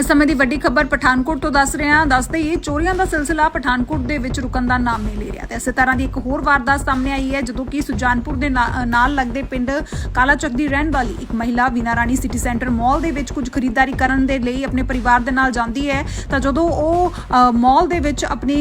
ਇਸ ਸਮੇਂ ਦੀ ਵੱਡੀ ਖਬਰ ਪਠਾਨਕੋਟ ਤੋਂ ਦੱਸ ਰਹੇ ਹਾਂ। ਦੱਸਦੇ ਹੀ ਚੋਰੀਆਂ ਦਾ ਸਿਲਸਿਲਾ ਪਠਾਨਕੋਟ ਦੇ ਵਿੱਚ ਰੁਕਣ ਦਾ ਨਾਮ ਨਹੀਂ ਲੈ ਰਿਹਾ ਤੇ ਇਸੇ ਤਰ੍ਹਾਂ ਦੀ ਇੱਕ ਹੋਰ ਵਾਰਦਾਤ ਸਾਹਮਣੇ ਆਈ ਹੈ ਜਦੋਂ ਕਿ ਸੁਜਾਨਪੁਰ ਦੇ ਨਾ- ਨਾਲ ਲੱਗਦੇ ਪਿੰਡ ਕਾਲਾਚੱਕ ਦੀ ਰਹਿਣ ਵਾਲੀ ਇੱਕ ਮਹਿਲਾ ਵੀਨਾ ਰਾਣੀ ਸਿਟੀ ਸੈਂਟਰ ਮਾਲ ਦੇ ਵਿੱਚ ਕੁਝ ਖਰੀਦਦਾਰੀ ਕਰਨ ਦੇ ਲਈ ਆਪਣੇ ਪਰਿਵਾਰ ਦੇ ਨਾਲ ਜਾਂਦੀ ਹੈ। ਤਾਂ ਜਦੋਂ ਉਹ ਅ, ਮਾਲ ਦੇ ਵਿੱਚ ਆਪਣੀ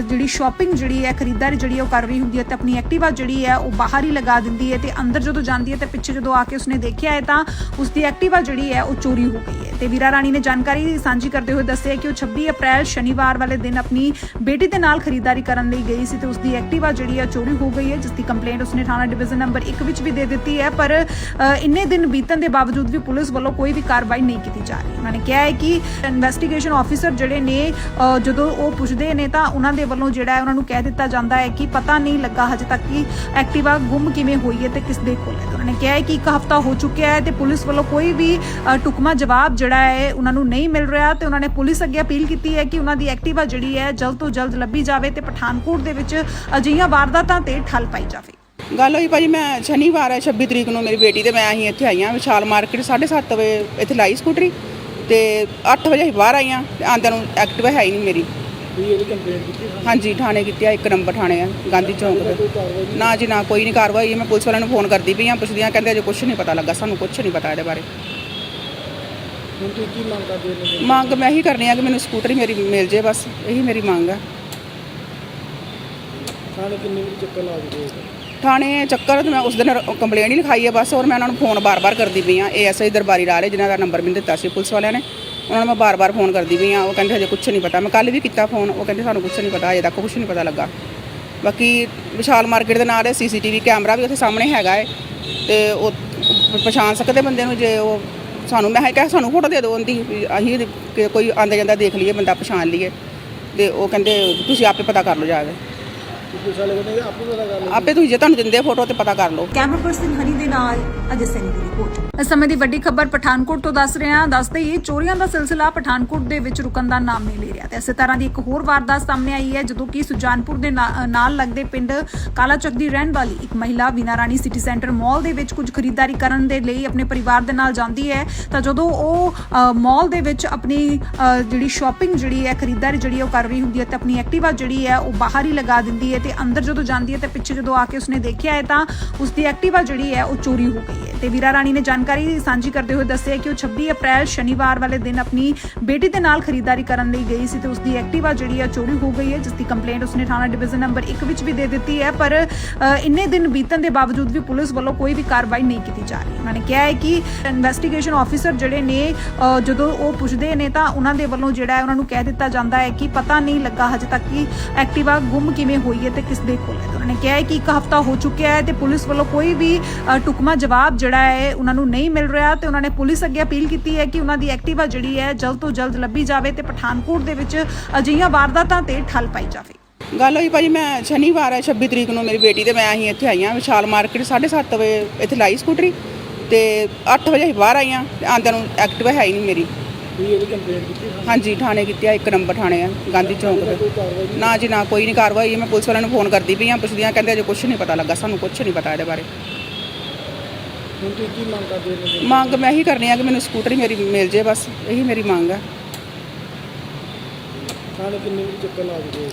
ਜਿਹੜੀ ਸ਼ਾਪਿੰਗ ਜਿਹੜੀ ਹੈ ਖਰੀਦਦਾਰੀ ਜਿਹੜੀ ਉਹ ਕਰ ਰਹੀ ਹੁੰਦੀ ਹੈ ਤੇ ਆਪਣੀ ਐਕਟਿਵਾ ਜਿਹੜੀ ਹੈ ਉਹ ਬਾਹਰ ਹੀ ਲਗਾ ਦਿੰਦੀ ਹੈ ਤੇ ਅੰਦਰ ਜਦੋਂ ਜਾਂਦੀ ਹੈ ਤੇ ਪਿੱਛੇ ਜਦੋਂ ਆ ਕੇ ਉਸਨੇ ਦੇਖਿਆ ਹੈ ਤਾਂ ਉਸ ਦੀ ਐਕਟਿਵਾ ਜਿਹੜੀ ਹੈ ਉਹ ਚੋਰੀ ਹੋ ਗਈ ਹੈ ਤੇ ਵੀਰਾ ਰਾਣੀ ਨੇ ਜਾਣਕਾਰੀ ਸਾਂਝੀ ਕਰਦੇ ਹੋਏ ਦੱਸਿਆ ਕਿ ਉਹ 26 ਅਪ੍ਰੈਲ ਸ਼ਨੀਵਾਰ ਵਾਲੇ ਦਿਨ ਆਪਣੀ ਬੇਟੀ ਦੇ ਨਾਲ ਖਰੀਦਦਾਰੀ ਕਰਨ ਲਈ ਗਈ ਸੀ ਤੇ ਉਸਦੀ ਐਕਟਿਵਾ ਜਿਹੜੀ ਹੈ ਚੋਰੀ ਹੋ ਗਈ ਹੈ ਜਿਸ ਦੀ ਕੰਪਲੇਂਟ ਉਸਨੇ ਥਾਣਾ ਡਿਵੀਜ਼ਨ ਨੰਬਰ 1 ਵਿੱਚ ਵੀ ਦੇ ਦਿੱਤੀ ਹੈ। ਪਰ ਇੰਨੇ ਦਿਨ ਬੀਤਣ ਦੇ ਬਾਵਜੂਦ ਵੀ ਪੁਲਿਸ ਵੱਲੋਂ ਕੋਈ ਵੀ ਕਾਰਵਾਈ ਨਹੀਂ ਕੀਤੀ ਜਾ ਰਹੀ। ਉਹਨਾਂ ਨੇ ਕਿਹਾ ਹੈ ਕਿ ਇਨਵੈਸਟੀਗੇਸ਼ਨ ਆਫੀਸਰ ਜਿਹੜੇ ਨੇ ਜਦੋਂ ਉਹ ਪੁੱਛਦੇ ਨੇ ਤਾਂ ਉਹਨਾਂ ਦੇ ਵੱਲੋਂ ਜਿਹੜਾ ਹੈ ਉਹਨਾਂ ਨੂੰ ਕਹਿ ਦਿੱਤਾ ਜਾਂਦਾ ਹੈ ਕਿ ਪਤਾ ਨਹੀਂ ਲੱਗਾ ਹਜੇ ਤੱਕ ਕਿ ਐਕਟਿਵਾ ਗੁੰਮ ਕਿਵੇਂ ਹੋਈ ਹੈ ਤੇ ਕਿਸ ਦੇ ਕੋਲ ਹੈ। ਉਹਨਾਂ ਨੇ ਕਿਹਾ ਹੈ ਕਿ ਇੱਕ ਹਫਤਾ ਹੋ ਚੁੱਕਿਆ ਹੈ ਤੇ ਪੁਲਿਸ ਵੱਲੋਂ ਕੋਈ ਵੀ ਅ, ਢੁਕਵਾਂ ਜਵਾਬ ਜਿਹੜਾ ਹੈ ਉਹਨਾਂ ਨੂੰ ਨਹੀਂ ਮਿਲ ਰਿਹਾ ਤੇ ਉਹਨਾਂ ਨੇ ਪੁਲਿਸ ਅੱਗੇ ਅਪੀਲ ਕੀਤੀ ਹੈ ਕਿ ਉਹਨਾਂ ਦੀ ਐਕਟਿਵਾ ਜਿਹੜੀ ਹੈ ਜਲਦ ਤੋਂ ਜਲਦ ਲੱਭੀ ਜਾਵੇ ਤੇ ਪਠਾਨਕੋਟ ਦੇ ਵਿੱਚ ਅਜਿਹੀਆਂ ਵਾਰਦਾਤਾਂ ਤੇ ਠੱਲ ਪਾਈ ਜਾਵੇ। ਗੱਲ ਹੋਈ ਭਾਜੀ, ਮੈਂ ਸ਼ਨੀਵਾਰ ਹੈ 26 ਤਰੀਕ ਨੂੰ ਮੇਰੀ ਬੇਟੀ ਤੇ ਮੈਂ ਅਸੀਂ ਇੱਥੇ ਆਈਆਂ ਵਿਸ਼ਾਲ ਮਾਰਕੀਟ 7:30 ਵਜੇ ਇੱਥੇ ਲਾਈ ਸਕੂਟਰੀ ਤੇ 8 ਵਜੇ ਅਸੀਂ ਬਾਹਰ ਆਈਆਂ ਤੇ ਆਂਦਿਆਂ ਨੂੰ ਐਕਟਿਵਾ ਹੈ ਹੀ ਨਹੀਂ ਮੇਰੀ। ਹਾਂਜੀ, ਥਾਣੇ ਕੀਤੀ ਆ, ਇੱਕ ਨੰਬਰ ਥਾਣੇ ਆ, ਗਾਂਧੀ ਚੌਂਕ ਤੇ। ਨਾ ਜੀ, ਨਾ ਕੋਈ ਨਹੀਂ ਕਾਰਵਾਈ, ਮੈਂ ਪੁਲਿਸ ਵਾਲਿਆਂ ਨੂੰ ਫੋਨ ਕਰਦੀ ਪਈ ਆ ਪੁੱਛਦੀਆਂ ਕਹਿੰਦੇ ਅਜੇ ਕੁਝ ਨਹੀਂ ਪਤਾ ਲੱਗਾ, ਸਾਨੂੰ ਕੁਝ ਨਹੀਂ ਪਤਾ ਇਹਦੇ ਬਾਰੇ। ਹੁਣ ਤੁਸੀਂ ਕੀ ਮੰਗ ਕਰਦੇ ਹੋ ਮੰਗ ਮੈਂ ਇਹੀ ਕਰਨੀ ਆ ਕਿ ਮੈਨੂੰ ਸਕੂਟਰੀ ਮੇਰੀ ਮਿਲ ਜੇ ਬਸ ਇਹੀ ਮੇਰੀ ਮੰਗ ਆ। ਥਾਣੇ ਕਿੰਨੇ ਚੱਕਰ ਲਾ ਦਿੱਤੇ ਥਾਣੇ ਚੱਕਰ ਤੇ ਮੈਂ ਉਸ ਦਿਨ ਕੰਪਲੇਂਟ ਹੀ ਲਿਖਾਈ ਹੈ ਬਸ ਔਰ ਮੈਂ ਉਹਨਾਂ ਨੂੰ ਫੋਨ ਬਾਰ-ਬਾਰ ਕਰਦੀ ਪਈ ਆ। ਏਐਸਆਈ ਦਰਬਾਰੀ ਰਾਲੇ ਜਿਨ੍ਹਾਂ ਦਾ ਨੰਬਰ ਮੈਨੂੰ ਦਿੱਤਾ ਸੀ ਪੁਲਿਸ ਵਾਲਿਆਂ ਨੇ ਉਹਨਾਂ ਨੂੰ ਮੈਂ ਬਾਰ-ਬਾਰ ਫੋਨ ਕਰਦੀ ਪਈ ਆ। ਉਹ ਕਹਿੰਦੇ ਹਜੇ ਕੁਝ ਨਹੀਂ ਪਤਾ। ਮੈਂ ਕੱਲ ਵੀ ਕੀਤਾ ਫੋਨ ਉਹ ਕਹਿੰਦੇ ਸਾਨੂੰ ਕੁਝ ਨਹੀਂ ਪਤਾ ਹਜੇ ਤੱਕ ਕੁਝ ਨਹੀਂ ਪਤਾ ਲੱਗਾ। ਬਾਕੀ ਵਿਸ਼ਾਲ ਮਾਰਕੀਟ ਦੇ ਨਾਲ ਸੀਸੀਟੀਵੀ ਕੈਮਰਾ ਵੀ ਉੱਥੇ ਸਾਹਮਣੇ ਹੈਗਾ ਹੈ ਤੇ ਉਹ ਪਛਾਣ ਸਕਦੇ ਬੰਦੇ ਨੂੰ ਜੇ ਉਹ ਸਾਨੂੰ, ਮੈਂ ਕਿਹਾ ਸਾਨੂੰ ਫੋਟੋ ਦੇ ਦਿਓ ਉਹਦੀ ਵੀ ਅਸੀਂ ਕਿ ਕੋਈ ਆਂਦਾ ਜਾਂਦਾ ਦੇਖ ਲਈਏ, ਬੰਦਾ ਪਛਾਣ ਲਈਏ। ਤੇ ਉਹ ਕਹਿੰਦੇ, ਤੁਸੀਂ ਆਪੇ ਪਤਾ ਕਰ ਲਓ ਜਾ ਕੇ। ਆਪੇ ਤੁਸੀਂ ਜੇ ਤੁਹਾਨੂੰ ਦਿੰਦੇ ਫੋਟੋ ਤੇ ਪਤਾ ਕਰ ਲਓ। ਕੈਮਰਾ ਪਰਸਨ ਹਨੀ ਦੇ ਨਾਲ ਅਜੇ ਸੈਨੀ ਦੀ ਰਿਪੋਰਟ। ਇਸ ਸਮੇਂ ਦੀ ਵੱਡੀ ਖਬਰ ਪਠਾਨਕੋਟ ਤੋਂ ਦੱਸ ਰਹੇ ਹਾਂ। ਦੱਸਦੇ ਹੀ ਚੋਰੀਆਂ ਦਾ ਸਿਲਸਿਲਾ ਪਠਾਨਕੋਟ ਦੇ ਵਿੱਚ ਰੁਕਣ ਦਾ ਨਾਮ ਨਹੀਂ ਲੈ ਰਿਹਾ ਤੇ ਇਸੇ ਤਰ੍ਹਾਂ ਦੀ ਇੱਕ ਹੋਰ ਵਾਰਦਾਤ ਸਾਹਮਣੇ ਆਈ ਹੈ ਜਦੋਂ ਕਿ ਸੁਜਾਨਪੁਰ ਦੇ ਨਾਲ ਲੱਗਦੇ ਪਿੰਡ ਕਾਲਾਚੱਕ ਦੀ ਰਹਿਣ ਵਾਲੀ ਇੱਕ ਮਹਿਲਾ ਵੀਨਾ ਰਾਣੀ ਸਿਟੀ ਸੈਂਟਰ ਮਾਲ ਦੇ ਵਿੱਚ ਕੁਝ ਖਰੀਦਦਾਰੀ ਕਰਨ ਦੇ ਲਈ ਆਪਣੇ ਪਰਿਵਾਰ ਦੇ ਨਾਲ ਜਾਂਦੀ ਹੈ। ਤਾਂ ਜਦੋਂ ਉਹ ਮਾਲ ਦੇ ਵਿੱਚ ਆਪਣੀ ਜਿਹੜੀ ਸ਼ਾਪਿੰਗ ਜਿਹੜੀ ਹੈ ਖਰੀਦਦਾਰੀ ਜਿਹੜੀ ਉਹ ਕਰ ਰਹੀ ਹੁੰਦੀ ਹੈ ਤੇ ਆਪਣੀ ਐਕਟਿਵਾ ਜਿਹੜੀ ਹੈ ਉਹ ਬਾਹਰ ਹੀ ਲਗਾ ਦਿੰਦੀ ਹੈ ਤੇ ਅੰਦਰ ਜਦੋਂ ਜਾਂਦੀ ਹੈ ਤੇ ਪਿੱਛੇ ਜਦੋਂ ਆ ਕੇ ਉਸਨੇ ਦੇਖਿਆ ਹੈ ਤਾਂ ਉਸਦੀ ਐਕਟਿਵਾ ਜਿਹੜੀ ਹੈ ਉਹ ਚੋਰੀ ਹੋ ਗਈ ਹੈ। ਤੇ ਵੀਰਾ ਰਾਣੀ ਨੇ ਜਾਣਕਾਰੀ ਸਾਂਝੀ ਕਰਦੇ ਹੋਏ ਦੱਸਿਆ ਕਿ ਉਹ 26 ਅਪ੍ਰੈਲ ਸ਼ਨੀਵਾਰ ਵਾਲੇ ਦਿਨ ਆਪਣੀ ਬੇਟੀ ਦੇ ਨਾਲ ਖਰੀਦਦਾਰੀ ਕਰਨ ਲਈ ਗਈ ਸੀ ਤੇ ਉਸਦੀ ਐਕਟਿਵਾ ਜਿਹੜੀ ਹੈ ਚੋਰੀ ਹੋ ਗਈ ਹੈ ਜਿਸ ਦੀ ਕੰਪਲੇਂਟ ਉਸਨੇ ਥਾਣਾ ਡਿਵੀਜ਼ਨ ਨੰਬਰ 1 ਵਿੱਚ ਵੀ ਦੇ ਦਿੱਤੀ ਹੈ। ਪਰ ਅ, ਇੰਨੇ ਦਿਨ ਬੀਤਣ ਦੇ ਬਾਵਜੂਦ ਵੀ ਪੁਲਿਸ ਵੱਲੋਂ ਕੋਈ ਵੀ ਕਾਰਵਾਈ ਨਹੀਂ ਕੀਤੀ ਜਾ ਰਹੀ। ਉਹਨਾਂ ਨੇ ਕਿਹਾ ਹੈ ਕਿ ਇਨਵੈਸਟੀਗੇਸ਼ਨ ਆਫੀਸਰ ਜਿਹੜੇ ਨੇ ਅ, ਜਦੋਂ ਉਹ ਪੁੱਛਦੇ ਨੇ ਤਾਂ ਉਹਨਾਂ ਦੇ ਵੱਲੋਂ ਜਿਹੜਾ ਹੈ ਉਹਨਾਂ ਨੂੰ ਕਹਿ ਦਿੱਤਾ ਜਾਂਦਾ ਹੈ ਕਿ ਪਤਾ ਨਹੀਂ ਲੱਗਾ ਹਜੇ ਤੱਕ ਕਿ ਐਕਟਿਵਾ ਗੁੰਮ ਕਿਵੇਂ ਹੋਈ ਹੈ ਤੇ ਕਿਸ ਦੇ ਕੋਲ ਹੈ? ਉਹਨਾਂ ਨੇ ਕਿਹਾ ਹੈ ਕਿ ਇੱਕ ਹਫਤਾ ਹੋ ਚੁੱਕਿਆ ਹੈ ਤੇ ਪੁਲਿਸ ਵੱਲੋਂ ਕੋਈ ਵੀ ਅ, ਢੁਕਵਾਂ ਜਵਾਬ ਜਿਹੜਾ ਹੈ ਉਹਨਾਂ ਨੂੰ ਨਹੀਂ ਮਿਲ ਰਿਹਾ ਤੇ ਉਹਨਾਂ ਨੇ ਪੁਲਿਸ ਅੱਗੇ ਅਪੀਲ ਕੀਤੀ ਹੈ ਕਿ ਉਹਨਾਂ ਦੀ ਐਕਟਿਵਾ ਜਿਹੜੀ ਹੈ ਜਲਦ ਤੋਂ ਜਲਦ ਲੱਭੀ ਜਾਵੇ ਤੇ ਪਠਾਨਕੋਟ ਦੇ ਵਿੱਚ ਅਜਿਹੀਆਂ ਵਾਰਦਾਤਾਂ ਤੇ ਠੱਲ ਪਾਈ ਜਾਵੇ। ਗੱਲ ਹੋਈ ਭਾਜੀ ਮੈਂ ਸ਼ਨੀਵਾਰ ਹੈ 26 ਤਰੀਕ ਨੂੰ ਮੇਰੀ ਬੇਟੀ ਤੇ ਮੈਂ ਅਸੀਂ ਇੱਥੇ ਆਈਆਂ ਵਿਸ਼ਾਲ ਮਾਰਕੀਟ 7:30 ਵਜੇ ਇੱਥੇ ਲਾਈ ਸਕੂਟਰੀ ਤੇ 8 ਵਜੇ ਬਾਹਰ ਆਈਆਂ ਤੇ ਆਂਦਿਆਂ ਨੂੰ ਐਕਟਿਵਾ ਹੈ ਹੀ ਨਹੀਂ ਮੇਰੀ। ਤੁਸੀਂ ਇਹਦੀ ਕੰਪਲੇਂਟ ਕੀਤੀ ਹਾਂਜੀ ਥਾਣੇ ਕੀਤੀ ਆ ਇੱਕ ਨੰਬਰ ਥਾਣੇ ਆ ਗਾਂਧੀ ਚੌਂਕ ਤੇ ਨਾ ਜੀ ਨਾ ਕੋਈ ਨਹੀਂ ਕਾਰਵਾਈ। ਮੈਂ ਪੁਲਿਸ ਵਾਲਿਆਂ ਨੂੰ ਫੋਨ ਕਰਦੀ ਪਈ ਆ ਪੁੱਛਦੀਆਂ ਕਹਿੰਦੇ ਅਜੇ ਕੁਝ ਨਹੀਂ ਪਤਾ ਲੱਗਾ ਸਾਨੂੰ ਕੁਝ ਨਹੀਂ ਪਤਾ ਇਹਦੇ ਬਾਰੇ। ਹੁਣ ਤੁਸੀਂ ਕੀ ਮੰਗ ਕਰਦੇ ਹੋ? ਮੰਗ ਮੈਂ ਇਹੀ ਕਰਨੀ ਆ ਕਿ ਮੈਨੂੰ ਸਕੂਟਰੀ ਮੇਰੀ ਮਿਲ ਜੇ ਬਸ ਇਹੀ ਮੇਰੀ ਮੰਗ ਆ। ਥਾਣੇ ਕਿੰਨੇ ਚੱਕਰ ਲਾ ਦਿੱਤੇ?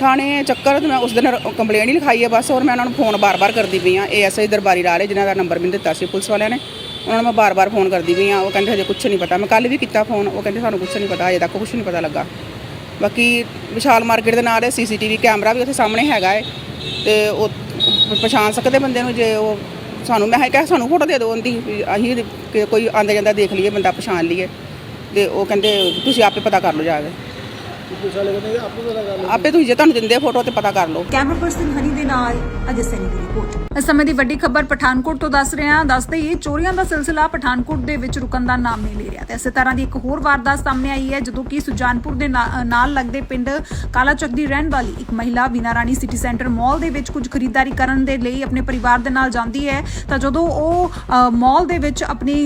ਥਾਣੇ ਚੱਕਰ ਤੇ ਮੈਂ ਉਸ ਦਿਨ ਕੰਪਲੇਂਟ ਹੀ ਲਿਖਾਈ ਹੈ ਬਸ ਔਰ ਮੈਂ ਉਹਨਾਂ ਨੂੰ ਫੋਨ ਬਾਰ-ਬਾਰ ਕਰਦੀ ਪਈ ਆ ਏਐਸਆਈ ਦਰਬਾਰੀ ਰਾਲੇ ਜਿਨ੍ਹਾਂ ਦਾ ਨੰਬਰ ਮੈਨੂੰ ਦਿੱਤਾ ਸੀ ਪੁਲਿਸ ਵਾਲਿਆਂ ਨੇ। ਉਹਨਾਂ ਨੂੰ ਮੈਂ ਬਾਰ-ਬਾਰ ਫੋਨ ਕਰਦੀ ਵੀ ਆ ਉਹ ਕਹਿੰਦੇ ਹਜੇ ਕੁਝ ਨਹੀਂ ਪਤਾ। ਮੈਂ ਕੱਲ ਵੀ ਕੀਤਾ ਫੋਨ, ਉਹ ਕਹਿੰਦੇ ਸਾਨੂੰ ਕੁਝ ਨਹੀਂ ਪਤਾ, ਹਜੇ ਤੱਕ ਕੁਝ ਨਹੀਂ ਪਤਾ ਲੱਗਾ। ਬਾਕੀ ਵਿਸ਼ਾਲ ਮਾਰਕੀਟ ਦੇ ਨਾਲ ਸੀਸੀਟੀਵੀ ਕੈਮਰਾ ਵੀ ਉੱਥੇ ਸਾਹਮਣੇ ਹੈਗਾ ਹੈ ਤੇ ਉਹ ਪਛਾਣ ਸਕਦੇ ਬੰਦੇ ਨੂੰ ਜੇ ਉਹ ਸਾਨੂੰ, ਮੈਂ ਕਿਹਾ ਸਾਨੂੰ ਫੋਟੋ ਦੇ ਦਿਓ ਉਹਦੀ ਵੀ ਅਸੀਂ ਕੋਈ ਆਂਦਾ ਜਾਂਦਾ ਦੇਖ ਲਈਏ, ਬੰਦਾ ਪਛਾਣ ਲਈਏ। ਤੇ ਉਹ ਕਹਿੰਦੇ, ਤੁਸੀਂ ਆਪੇ ਪਤਾ ਕਰ ਲਓ ਜਾ ਕੇ। ਪੁਲਿਸ ਵਾਲੇ ਕਹਿੰਦੇ ਆਪੇ ਪਤਾ ਕਰ ਲਓ। ਆਪੇ ਤੁਸੀਂ ਜੇ ਤੁਹਾਨੂੰ ਦਿੰਦੇ ਫੋਟੋ ਤੇ ਪਤਾ ਕਰ ਲਓ। ਕੈਮਰਾ ਪਰਸਨ ਹਨੀ ਦੇ ਨਾਲ ਅਜੇ ਸੈਨੀ ਦੀ ਰਿਪੋਰਟ। ਇਸ ਸਮੇਂ ਦੀ ਵੱਡੀ ਖਬਰ ਪਠਾਨਕੋਟ ਤੋਂ ਦੱਸ ਰਹੇ ਹਾਂ। ਦੱਸਦੇ ਹੀ ਚੋਰੀਆਂ ਦਾ ਸਿਲਸਿਲਾ ਪਠਾਨਕੋਟ ਦੇ ਵਿੱਚ ਰੁਕਣ ਦਾ ਨਾਮ ਨਹੀਂ ਲੈ ਰਿਹਾ ਤੇ ਇਸੇ ਤਰ੍ਹਾਂ ਦੀ ਇੱਕ ਹੋਰ ਵਾਰਦਾਤ ਸਾਹਮਣੇ ਆਈ ਹੈ ਜਦੋਂ ਕਿ ਸੁਜਾਨਪੁਰ ਦੇ ਨਾਲ ਲੱਗਦੇ ਪਿੰਡ ਕਾਲਾਚੱਕ ਦੀ ਰਹਿਣ ਵਾਲੀ ਇੱਕ ਮਹਿਲਾ ਵੀਨਾ ਰਾਣੀ ਸਿਟੀ ਸੈਂਟਰ ਮਾਲ ਦੇ ਵਿੱਚ ਕੁਝ ਖਰੀਦਦਾਰੀ ਕਰਨ ਦੇ ਲਈ ਆਪਣੇ ਪਰਿਵਾਰ ਦੇ ਨਾਲ ਜਾਂਦੀ ਹੈ। ਤਾਂ ਜਦੋਂ ਉਹ ਮਾਲ ਦੇ ਵਿੱਚ ਆਪਣੀ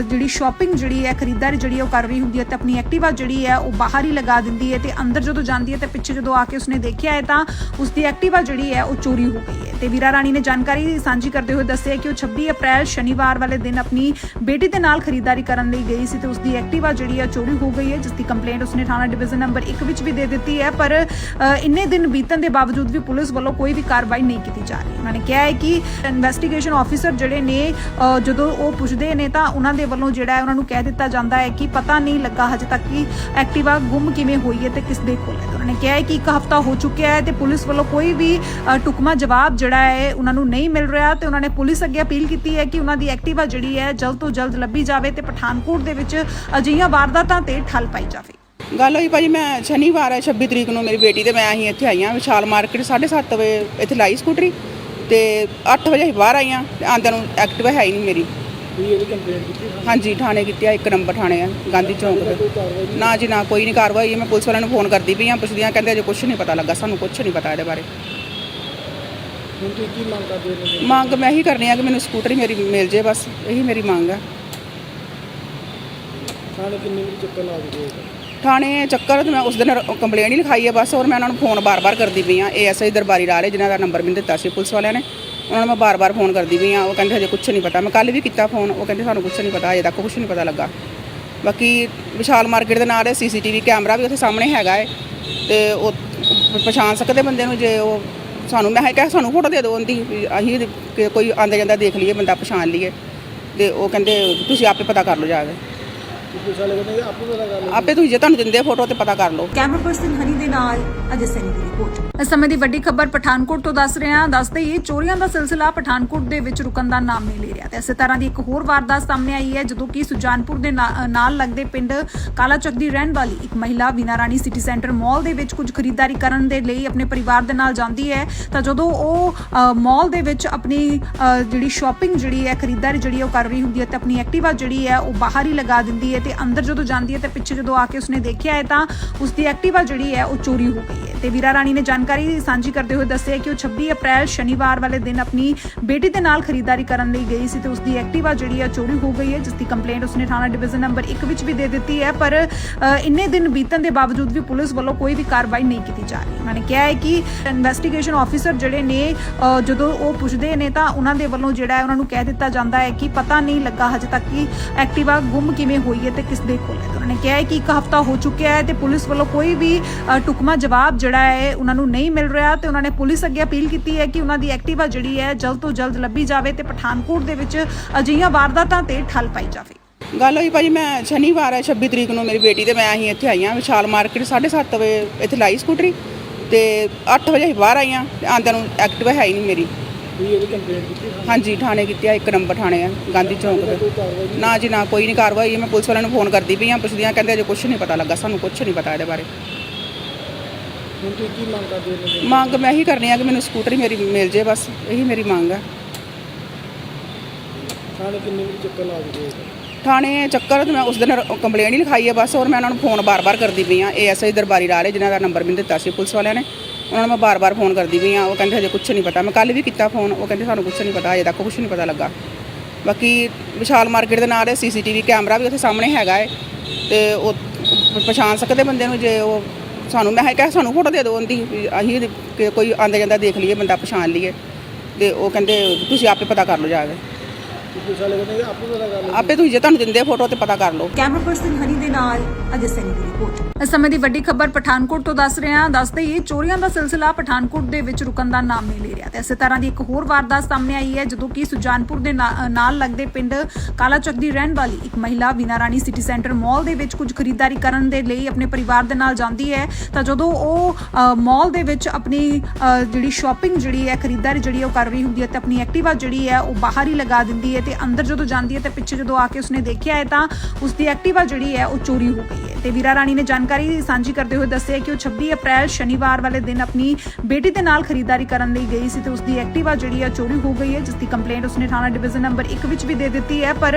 ਜਿਹੜੀ ਸ਼ਾਪਿੰਗ ਜਿਹੜੀ ਹੈ ਖਰੀਦਦਾਰੀ ਜਿਹੜੀ ਉਹ ਕਰ ਰਹੀ ਹੁੰਦੀ ਹੈ ਤੇ ਆਪਣੀ ਐਕਟਿਵਾ ਜਿਹੜੀ ਹੈ ਉਹ ਬਾਹਰ ਹੀ ਲਗਾ ਦਿੰਦੀ ਹੈ ਹੈ ਤੇ ਅੰਦਰ ਜਦੋਂ ਜਾਂਦੀ ਹੈ ਤੇ ਪਿੱਛੇ ਜਦੋਂ ਆ ਕੇ ਉਸਨੇ ਦੇਖਿਆ ਹੈ ਤਾਂ ਉਸ ਦੀ ਐਕਟਿਵਾ ਜਿਹੜੀ ਹੈ ਉਹ ਚੋਰੀ ਹੋ ਗਈ ਹੈ। ਤੇ ਵੀਰਾ ਰਾਣੀ ਨੇ ਜਾਣਕਾਰੀ ਸਾਂਝੀ ਕਰਦੇ ਹੋਏ ਦੱਸਿਆ ਕਿ ਉਹ 26 ਅਪ੍ਰੈਲ ਸ਼ਨੀਵਾਰ ਵਾਲੇ ਦਿਨ ਆਪਣੀ ਬੇਟੀ ਦੇ ਨਾਲ ਖਰੀਦਦਾਰੀ ਕਰਨ ਲਈ ਗਈ ਸੀ ਤੇ ਉਸ ਦੀ ਐਕਟਿਵਾ ਜਿਹੜੀ ਹੈ ਚੋਰੀ ਹੋ ਗਈ ਹੈ, ਜਿਸ ਦੀ ਕੰਪਲੇਂਟ ਉਸਨੇ ਥਾਣਾ ਡਿਵੀਜ਼ਨ ਨੰਬਰ 1 ਵਿੱਚ ਵੀ ਦੇ ਦਿੱਤੀ ਹੈ। ਪਰ ਇੰਨੇ ਦਿਨ ਬੀਤਣ ਦੇ ਬਾਵਜੂਦ ਵੀ ਪੁਲਿਸ ਵੱਲੋਂ ਕੋਈ ਵੀ ਕਾਰਵਾਈ ਨਹੀਂ ਕੀਤੀ ਜਾ ਰਹੀ। ਉਹਨਾਂ ਨੇ ਕਿਹਾ ਹੈ ਕਿ ਇਨਵੈਸਟੀਗੇਸ਼ਨ ਆਫੀਸਰ ਜਿਹੜੇ ਨੇ ਜਦੋਂ ਉਹ ਪੁੱਛਦੇ ਨੇ ਤਾਂ ਉਹਨਾਂ ਦੇ ਵੱਲੋਂ ਜਿਹੜਾ ਹੈ ਉਹਨਾਂ ਨੂੰ ਕਹਿ ਦਿੱਤਾ ਜਾਂਦਾ ਹੈ ਕਿ ਪਤਾ ਨਹੀਂ ਲੱਗਾ ਹਜੇ ਤੱਕ ਕਿ ਐਕਟਿਵਾ ਗੁੰਮ ਕਿਵੇਂ ਹੋਈ ਹੈ ਤੇ ਕਿਸ ਦੇ ਕੋਲ ਹੈ? ਉਹਨਾਂ ਨੇ ਕਿਹਾ ਹੈ ਕਿ ਇੱਕ ਹਫਤਾ ਹੋ ਚੁੱਕਿਆ ਹੈ ਤੇ ਪੁਲਿਸ ਵੱਲੋਂ ਕੋਈ ਵੀ ਟੁਕਮਾ ਜਵਾਬ ਜਿਹੜਾ ਹੈ ਉਹਨਾਂ ਨੂੰ ਨਹੀਂ ਮਿਲ ਰਿਹਾ ਤੇ ਉਹਨਾਂ ਨੇ ਪੁਲਿਸ ਅੱਗੇ ਅਪੀਲ ਕੀਤੀ ਹੈ ਕਿ ਉਹਨਾਂ ਦੀ ਐਕਟਿਵਾ ਜਿਹੜੀ ਹੈ ਜਲਦ ਤੋਂ ਜਲਦ ਲੱਭੀ ਜਾਵੇ ਤੇ ਪਠਾਨਕੋਟ ਦੇ ਵਿੱਚ ਅਜਿਹੀਆਂ ਵਾਰਦਾਤਾਂ ਤੇ ਠੱਲ ਪਾਈ ਜਾਵੇ। ਗੱਲ ਹੋਈ ਭਾਜੀ, ਮੈਂ ਸ਼ਨੀਵਾਰ ਹੈ 26 ਤਰੀਕ ਨੂੰ ਮੇਰੀ ਬੇਟੀ ਤੇ ਮੈਂ ਅਸੀਂ ਇੱਥੇ ਆਈਆਂ, ਵਿਸ਼ਾਲ ਮਾਰਕੀਟ 7:30 ਵਜੇ ਇੱਥੇ ਲਾਈ ਸਕੂਟਰੀ ਤੇ 8 ਵਜੇ ਬਾਹਰ ਆਈਆਂ ਤੇ ਆਂਦਿਆਂ ਨੂੰ ਐਕਟਿਵਾ ਹੈ ਹੀ ਨਹੀਂ ਮੇਰੀ। ਤੁਸੀਂ ਇਹਦੀ ਕੰਪਲੇਂਟ ਕੀਤੀ ਥਾਣੇ? ਹਾਂਜੀ ਥਾਣੇ ਕੀਤੀ ਆ ਇੱਕ ਨੰਬਰ ਥਾਣੇ ਆ ਗਾਂਧੀ ਚੌਂਕ ਤੇ ਨਾ ਜੀ ਨਾ ਕੋਈ ਨਹੀਂ ਕਾਰਵਾਈ। ਮੈਂ ਪੁਲਿਸ ਵਾਲਿਆਂ ਨੂੰ ਫੋਨ ਕਰਦੀ ਪਈ ਆ ਪੁੱਛਦੀਆਂ ਕਹਿੰਦੇ ਅਜੇ ਕੁਝ ਨਹੀਂ ਪਤਾ ਲੱਗਾ ਸਾਨੂੰ ਕੁਝ ਨਹੀਂ ਪਤਾ ਇਹਦੇ ਬਾਰੇ। ਹੁਣ ਤੁਸੀਂ ਕੀ ਮੰਗ ਕਰਦੇ ਹੋ ਮੰਗ ਮੈਂ ਇਹੀ ਕਰਨੀ ਆ ਕਿ ਮੈਨੂੰ ਸਕੂਟਰੀ ਮੇਰੀ ਮਿਲ ਜੇ ਬਸ ਇਹੀ ਮੇਰੀ ਮੰਗ ਆ। ਥਾਣੇ ਕਿੰਨੇ ਚੱਕਰ ਲਾ ਹੋ ਥਾਣੇ ਚੱਕਰ ਤੇ ਮੈਂ ਉਸ ਦਿਨ ਕੰਪਲੇਂਟ ਹੀ ਲਿਖਾਈ ਹੈ ਬਸ ਔਰ ਮੈਂ ਉਹਨਾਂ ਨੂੰ ਫੋਨ ਬਾਰ-ਬਾਰ ਕਰਦੀ ਪਈ ਆ ਏਐਸਆਈ ਦਰਬਾਰੀ ਰਾਲੇ ਜਿਨ੍ਹਾਂ ਦਾ ਨੰਬਰ ਮੈਨੂੰ ਦਿੱਤਾ ਸੀ ਪੁਲਿਸ ਵਾਲਿਆਂ ਨੇ। ਉਹਨਾਂ ਨੂੰ ਮੈਂ ਬਾਰ-ਬਾਰ ਫੋਨ ਕਰਦੀ ਪਈ ਆ ਉਹ ਕਹਿੰਦੇ ਹਜੇ ਕੁਝ ਨਹੀਂ ਪਤਾ। ਮੈਂ ਕੱਲ ਵੀ ਕੀਤਾ ਫੋਨ, ਉਹ ਕਹਿੰਦੇ ਸਾਨੂੰ ਕੁਝ ਨਹੀਂ ਪਤਾ ਅਜੇ ਤੱਕ ਕੁਝ ਨਹੀਂ ਪਤਾ ਲੱਗਾ। ਬਾਕੀ ਵਿਸ਼ਾਲ ਮਾਰਕੀਟ ਦੇ ਨਾਲ ਹੈ ਸੀਸੀਟੀਵੀ ਕੈਮਰਾ ਵੀ ਉੱਥੇ ਸਾਹਮਣੇ ਹੈਗਾ ਹੈ ਤੇ ਉਹ ਪਛਾਣ ਸਕਦੇ ਬੰਦੇ ਨੂੰ ਜੇ ਉਹ ਸਾਨੂੰ ਮੈਂ ਕਿਹਾ ਸਾਨੂੰ ਫੋਟੋ ਦੇ ਦਿਓ ਉਹਦੀ, ਵੀ ਅਸੀਂ ਕੋਈ ਆਂਦਾ ਜਾਂਦਾ ਦੇਖ ਲਈਏ, ਬੰਦਾ ਪਛਾਣ ਲਈਏ। ਤੇ ਉਹ ਕਹਿੰਦੇ, ਤੁਸੀਂ ਆਪੇ ਪਤਾ ਕਰ ਲਓ ਜਾ ਕੇ। ਆਪੇ ਤੁਸੀਂ ਜੇ ਤੁਹਾਨੂੰ ਦਿੰਦੇ ਫੋਟੋ ਤੇ ਪਤਾ ਕਰ ਲਓ। ਕੈਮਰਾ ਪਰਸਨ ਹਨੀ ਦੇ ਨਾਲ ਅਜੇ ਸੈਨੀ ਦੀ ਰਿਪੋਰਟ ਇਸ ਸਮੇਂ ਦੀ ਵੱਡੀ ਖਬਰ ਪਠਾਨਕੋਟ ਤੋਂ ਦੱਸ ਰਹੇ ਹਾਂ। ਦੱਸਦੇ ਹੀ ਚੋਰੀਆਂ ਦਾ ਸਿਲਸਿਲਾ ਪਠਾਨਕੋਟ ਦੇ ਵਿੱਚ ਰੁਕਣ ਦਾ ਨਾਮ ਨਹੀਂ ਲੈ ਰਿਹਾ ਤੇ ਇਸੇ ਤਰ੍ਹਾਂ ਦੀ ਇੱਕ ਹੋਰ ਵਾਰਦਾਤ ਸਾਹਮਣੇ ਆਈ ਹੈ ਜਦੋਂ ਕਿ ਸੁਜਾਨਪੁਰ ਦੇ ਨਾਲ ਲੱਗਦੇ ਪਿੰਡ ਕਾਲਾਚੱਕ ਦੀ ਰਹਿਣ ਵਾਲੀ ਇੱਕ ਮਹਿਲਾ ਵੀਨਾ ਰਾਣੀ ਸਿਟੀ ਸੈਂਟਰ ਮਾਲ ਦੇ ਵਿੱਚ ਕੁਝ ਖਰੀਦਦਾਰੀ ਕਰਨ ਦੇ ਲਈ ਆਪਣੇ ਪਰਿਵਾਰ ਦੇ ਨਾਲ ਜਾਂਦੀ ਹੈ। ਤਾਂ ਜਦੋਂ ਉਹ ਮਾਲ ਦੇ ਵਿੱਚ ਆਪਣੀ ਜਿਹੜੀ ਸ਼ਾਪਿੰਗ ਜਿਹੜੀ ਹੈ ਖਰੀਦਦਾਰੀ ਜਿਹੜੀ ਉਹ ਕਰ ਰਹੀ ਹੁੰਦੀ ਹੈ ਤੇ ਆਪਣੀ ਐਕਟਿਵਾ ਜਿਹੜੀ ਹੈ ਉਹ ਬਾਹਰ ਹੀ ਲਗਾ ਦਿੰਦੀ ਹੈ ਤੇ ਅੰਦਰ ਜਦੋਂ ਜਾਂਦੀ ਹੈ ਤੇ ਪਿੱਛੇ ਜਦੋਂ ਆ ਕੇ ਉਸਨੇ ਦੇਖਿਆ ਹੈ ਤਾਂ ਉਸ ਦੀ ਐਕਟਿਵਾ ਜਿਹੜੀ ਹੈ ਉਹ ਚੋਰੀ ਹੋ ਗਈ ਹੈ। ਤੇ ਵੀਰਾ ਰਾਣੀ ਨੇ ਜਾਣਕਾਰੀ ਸਾਂਝੀ ਕਰਦੇ ਹੋਏ ਦੱਸਿਆ ਕਿ ਉਹ 26 ਅਪ੍ਰੈਲ ਸ਼ਨੀਵਾਰ ਵਾਲੇ ਦਿਨ ਆਪਣੀ ਬੇਟੀ ਦੇ ਨਾਲ ਖਰੀਦਦਾਰੀ ਕਰਨ ਲਈ ਗਈ ਸੀ ਤੇ ਉਸ ਦੀ ਐਕਟਿਵਾ ਜਿਹੜੀ ਹੈ ਚੋਰੀ ਹੋ ਗਈ ਹੈ, ਜਿਸ ਦੀ ਕੰਪਲੇਂਟ ਉਸਨੇ ਥਾਣਾ ਡਿਵੀਜ਼ਨ ਨੰਬਰ 1 ਵਿੱਚ ਵੀ ਦੇ ਦਿੱਤੀ ਹੈ। ਪਰ ਇੰਨੇ ਦਿਨ ਬੀਤਣ ਦੇ ਬਾਵਜੂਦ ਵੀ ਪੁਲਿਸ ਵੱਲੋਂ ਕੋਈ ਵੀ ਕਾਰਵਾਈ ਨਹੀਂ ਕੀਤੀ ਜਾ ਰਹੀ। ਉਹਨਾਂ ਨੇ ਕਿਹਾ ਹੈ ਕਿ ਇਨਵੈਸਟੀਗੇਸ਼ਨ ਆਫੀਸਰ ਜਿਹੜੇ ਨੇ ਜਦੋਂ ਉਹ ਪੁੱਛਦੇ ਨੇ ਤਾਂ ਉਹਨਾਂ ਦੇ ਵੱਲੋਂ ਜਿਹੜਾ ਹੈ ਉਹਨਾਂ ਨੂੰ ਕਹਿ ਦਿੱਤਾ ਜਾਂਦਾ ਹੈ ਕਿ ਪਤਾ ਨਹੀਂ ਲੱਗਾ ਹਜੇ ਤੱਕ ਕਿ ਐਕਟਿਵਾ ਗੁੰਮ ਕਿਵੇਂ ਹੋਈ ਹੈ। ਤੇ ਕਿਸ ਦੇ ਕੋਲ ਹੈ? ਤੇ ਉਹਨਾਂ ਨੇ ਕਿਹਾ ਹੈ ਕਿ ਇੱਕ ਹਫਤਾ ਹੋ ਚੁੱਕਿਆ ਹੈ ਤੇ ਪੁਲਿਸ ਵੱਲੋਂ ਕੋਈ ਵੀ ਟੁਕਮਾ ਜਵਾਬ ਜਿਹੜਾ ਹੈ ਉਹਨਾਂ ਨੂੰ ਨਹੀਂ ਮਿਲ ਰਿਹਾ ਤੇ ਉਹਨਾਂ ਨੇ ਪੁਲਿਸ ਅੱਗੇ ਅਪੀਲ ਕੀਤੀ ਹੈ ਕਿ ਉਹਨਾਂ ਦੀ ਐਕਟਿਵਾ ਜਿਹੜੀ ਹੈ ਜਲਦ ਤੋਂ ਜਲਦ ਲੱਭੀ ਜਾਵੇ ਤੇ ਪਠਾਨਕੋਟ ਦੇ ਵਿੱਚ ਅਜਿਹੀਆਂ ਵਾਰਦਾਤਾਂ ਤੇ ਠੱਲ ਪਾਈ ਜਾਵੇ। ਗੱਲ ਹੋਈ ਭਾਜੀ, ਮੈਂ ਸ਼ਨੀਵਾਰ ਹੈ 26 ਤਰੀਕ ਨੂੰ ਮੇਰੀ ਬੇਟੀ ਤੇ ਮੈਂ ਅਸੀਂ ਇੱਥੇ ਆਈਆਂ, ਵਿਸ਼ਾਲ ਮਾਰਕੀਟ 7:30 ਵਜੇ ਇੱਥੇ ਲਾਈ ਸਕੂਟਰੀ ਤੇ 8 ਵਜੇ ਅਸੀਂ ਬਾਹਰ ਆਈਆਂ ਤੇ ਆਂਦਿਆਂ ਨੂੰ ਐਕਟਿਵਾ ਹੈ ਹੀ ਨਹੀਂ ਮੇਰੀ। ਤੁਸੀਂ ਇਹਦੀ ਕੰਪਲੇਂਟ ਕੀਤੀ ਥਾਣੇ? ਹਾਂਜੀ ਥਾਣੇ ਕੀਤੀ ਆ ਇੱਕ ਨੰਬਰ ਥਾਣੇ ਆ ਗਾਂਧੀ ਚੌਂਕ ਤੇ ਨਾ ਜੀ ਨਾ ਕੋਈ ਨਹੀਂ ਕਾਰਵਾਈ। ਮੈਂ ਪੁਲਿਸ ਵਾਲਿਆਂ ਨੂੰ ਫੋਨ ਕਰਦੀ ਪਈ ਆ ਪੁੱਛਦੀਆਂ ਕਹਿੰਦੇ ਅਜੇ ਕੁਝ ਨਹੀਂ ਪਤਾ ਲੱਗਾ ਸਾਨੂੰ ਕੁਝ ਨਹੀਂ ਪਤਾ ਇਹਦੇ ਬਾਰੇ। ਹੁਣ ਤੁਸੀਂ ਕੀ ਮੰਗ ਕਰਦੇ ਹੋ ਮੰਗ ਮੈਂ ਇਹੀ ਕਰਨੀ ਆ ਕਿ ਮੈਨੂੰ ਸਕੂਟਰੀ ਮੇਰੀ ਮਿਲ ਜੇ ਬਸ ਇਹੀ ਮੇਰੀ ਮੰਗ ਆ। ਥਾਣੇ ਕਿੰਨੇ ਵਜੇ ਚੱਕਰ ਲਾ ਹੋ ਥਾਣੇ ਚੱਕਰ ਤੇ ਮੈਂ ਉਸ ਦਿਨ ਕੰਪਲੇਂਟ ਹੀ ਲਿਖਾਈ ਹੈ ਬਸ ਔਰ ਮੈਂ ਉਹਨਾਂ ਨੂੰ ਫੋਨ ਬਾਰ-ਬਾਰ ਕਰਦੀ ਪਈ ਆ ਏਐਸਆਈ ਦਰਬਾਰੀ ਰਾਲੇ ਜਿਨ੍ਹਾਂ ਦਾ ਨੰਬਰ ਮੈਨੂੰ ਦਿੱਤਾ ਸੀ ਪੁਲਿਸ ਵਾਲਿਆਂ ਨੇ। ਉਹਨਾਂ ਨੂੰ ਮੈਂ ਬਾਰ-ਬਾਰ ਫੋਨ ਕਰਦੀ ਪਈ ਆ ਉਹ ਕਹਿੰਦੇ ਹਜੇ ਕੁਝ ਨਹੀਂ ਪਤਾ। ਮੈਂ ਕੱਲ ਵੀ ਕੀਤਾ ਫੋਨ, ਉਹ ਕਹਿੰਦੇ ਸਾਨੂੰ ਕੁਝ ਨਹੀਂ ਪਤਾ ਅਜੇ ਤੱਕ ਕੁਝ ਨਹੀਂ ਪਤਾ ਲੱਗਾ। ਬਾਕੀ ਵਿਸ਼ਾਲ ਮਾਰਕੀਟ ਦੇ ਨਾਲ ਹੈ ਸੀਸੀਟੀਵੀ ਕੈਮਰਾ ਵੀ ਉੱਥੇ ਸਾਹਮਣੇ ਹੈਗਾ ਹੈ ਤੇ ਉਹ ਪਛਾਣ ਸਕਦੇ ਬੰਦੇ ਨੂੰ ਜੇ ਉਹ ਸਾਨੂੰ, ਮੈਂ ਕਿਹਾ ਸਾਨੂੰ ਫੋਟੋ ਦੇ ਦਿਓ ਉਹਦੀ, ਵੀ ਅਸੀਂ ਕੋਈ ਆਂਦਾ ਜਾਂਦਾ ਦੇਖ ਲਈਏ, ਬੰਦਾ ਪਛਾਣ ਲਈਏ। ਤੇ ਉਹ ਕਹਿੰਦੇ, ਤੁਸੀਂ ਆਪੇ ਪਤਾ ਕਰ ਲਓ ਜਾ ਕੇ। ਆਪੇ ਤੁਸੀਂ ਜੇ ਤੁਹਾਨੂੰ ਦਿੰਦੇ ਫੋਟੋ ਤੇ ਪਤਾ ਕਰ ਲਓ। ਕੈਮਰਾ ਪਰਸਨ ਹਨੀ ਦੇ ਨਾਲ ਅਜੇ ਸੈਨੀ ਦੀ ਰਿਪੋਰਟ ਇਸ ਸਮੇਂ ਦੀ ਵੱਡੀ ਖਬਰ ਪਠਾਨਕੋਟ ਤੋਂ ਦੱਸ ਰਹੇ ਹਾਂ। ਦੱਸਦੇ ਹੀ ਚੋਰੀਆਂ ਦਾ ਸਿਲਸਿਲਾ ਪਠਾਨਕੋਟ ਦੇ ਵਿੱਚ ਰੁਕਣ ਦਾ ਨਾਮ ਨਹੀਂ ਲੈ ਰਿਹਾ ਤੇ ਇਸੇ ਤਰ੍ਹਾਂ ਦੀ ਇੱਕ ਹੋਰ ਵਾਰਦਾਤ ਸਾਹਮਣੇ ਆਈ ਹੈ ਜਦੋਂ ਕਿ ਸੁਜਾਨਪੁਰ ਦੇ ਨਾਲ ਲੱਗਦੇ ਪਿੰਡ ਕਾਲਾਚੱਕ ਦੀ ਰਹਿਣ ਵਾਲੀ ਇੱਕ ਮਹਿਲਾ ਵੀਨਾ ਰਾਣੀ ਸਿਟੀ ਸੈਂਟਰ ਮਾਲ ਦੇ ਵਿੱਚ ਕੁਝ ਖਰੀਦਦਾਰੀ ਕਰਨ ਦੇ ਲਈ ਆਪਣੇ ਪਰਿਵਾਰ ਦੇ ਨਾਲ ਜਾਂਦੀ ਹੈ। ਤਾਂ ਜਦੋਂ ਉਹ ਮਾਲ ਦੇ ਵਿੱਚ ਆਪਣੀ ਜਿਹੜੀ ਸ਼ਾਪਿੰਗ ਜਿਹੜੀ ਹੈ ਖਰੀਦਦਾਰੀ ਜਿਹੜੀ ਉਹ ਕਰ ਰਹੀ ਹੁੰਦੀ ਹੈ ਤੇ ਆਪਣੀ ਐਕਟਿਵਾ ਜਿਹੜੀ ਹੈ ਉਹ ਬਾਹਰ ਹੀ ਲਗਾ ਦਿੰਦੀ ਹੈ ਤੇ ਅੰਦਰ ਜਦੋਂ ਜਾਂਦੀ ਹੈ ਤੇ ਪਿੱਛੇ ਜਦੋਂ ਆ ਕੇ ਉਸਨੇ ਦੇਖਿਆ ਹੈ ਤਾਂ ਉਸ ਦੀ ਐਕਟਿਵਾ ਜਿਹੜੀ ਹੈ ਉਹ ਚੋਰੀ ਹੋ ਗਈ ਹੈ। ਤੇ ਵੀਰਾ ਰਾਣੀ ਨੇ ਜਾਣਕਾਰੀ ਸਾਂਝੀ ਕਰਦੇ ਹੋਏ ਦੱਸਿਆ ਕਿ ਉਹ 26 ਅਪ੍ਰੈਲ ਸ਼ਨੀਵਾਰ ਵਾਲੇ ਦਿਨ ਆਪਣੀ ਬੇਟੀ ਦੇ ਨਾਲ ਖਰੀਦਦਾਰੀ ਕਰਨ ਲਈ ਗਈ ਸੀ ਤੇ ਉਸ ਦੀ ਐਕਟਿਵਾ ਜਿਹੜੀ ਹੈ ਚੋਰੀ ਹੋ ਗਈ ਹੈ, ਜਿਸ ਦੀ ਕੰਪਲੇਂਟ ਉਸਨੇ ਥਾਣਾ ਡਿਵੀਜ਼ਨ ਨੰਬਰ 1 ਵਿੱਚ ਵੀ ਦੇ ਦਿੱਤੀ ਹੈ। ਪਰ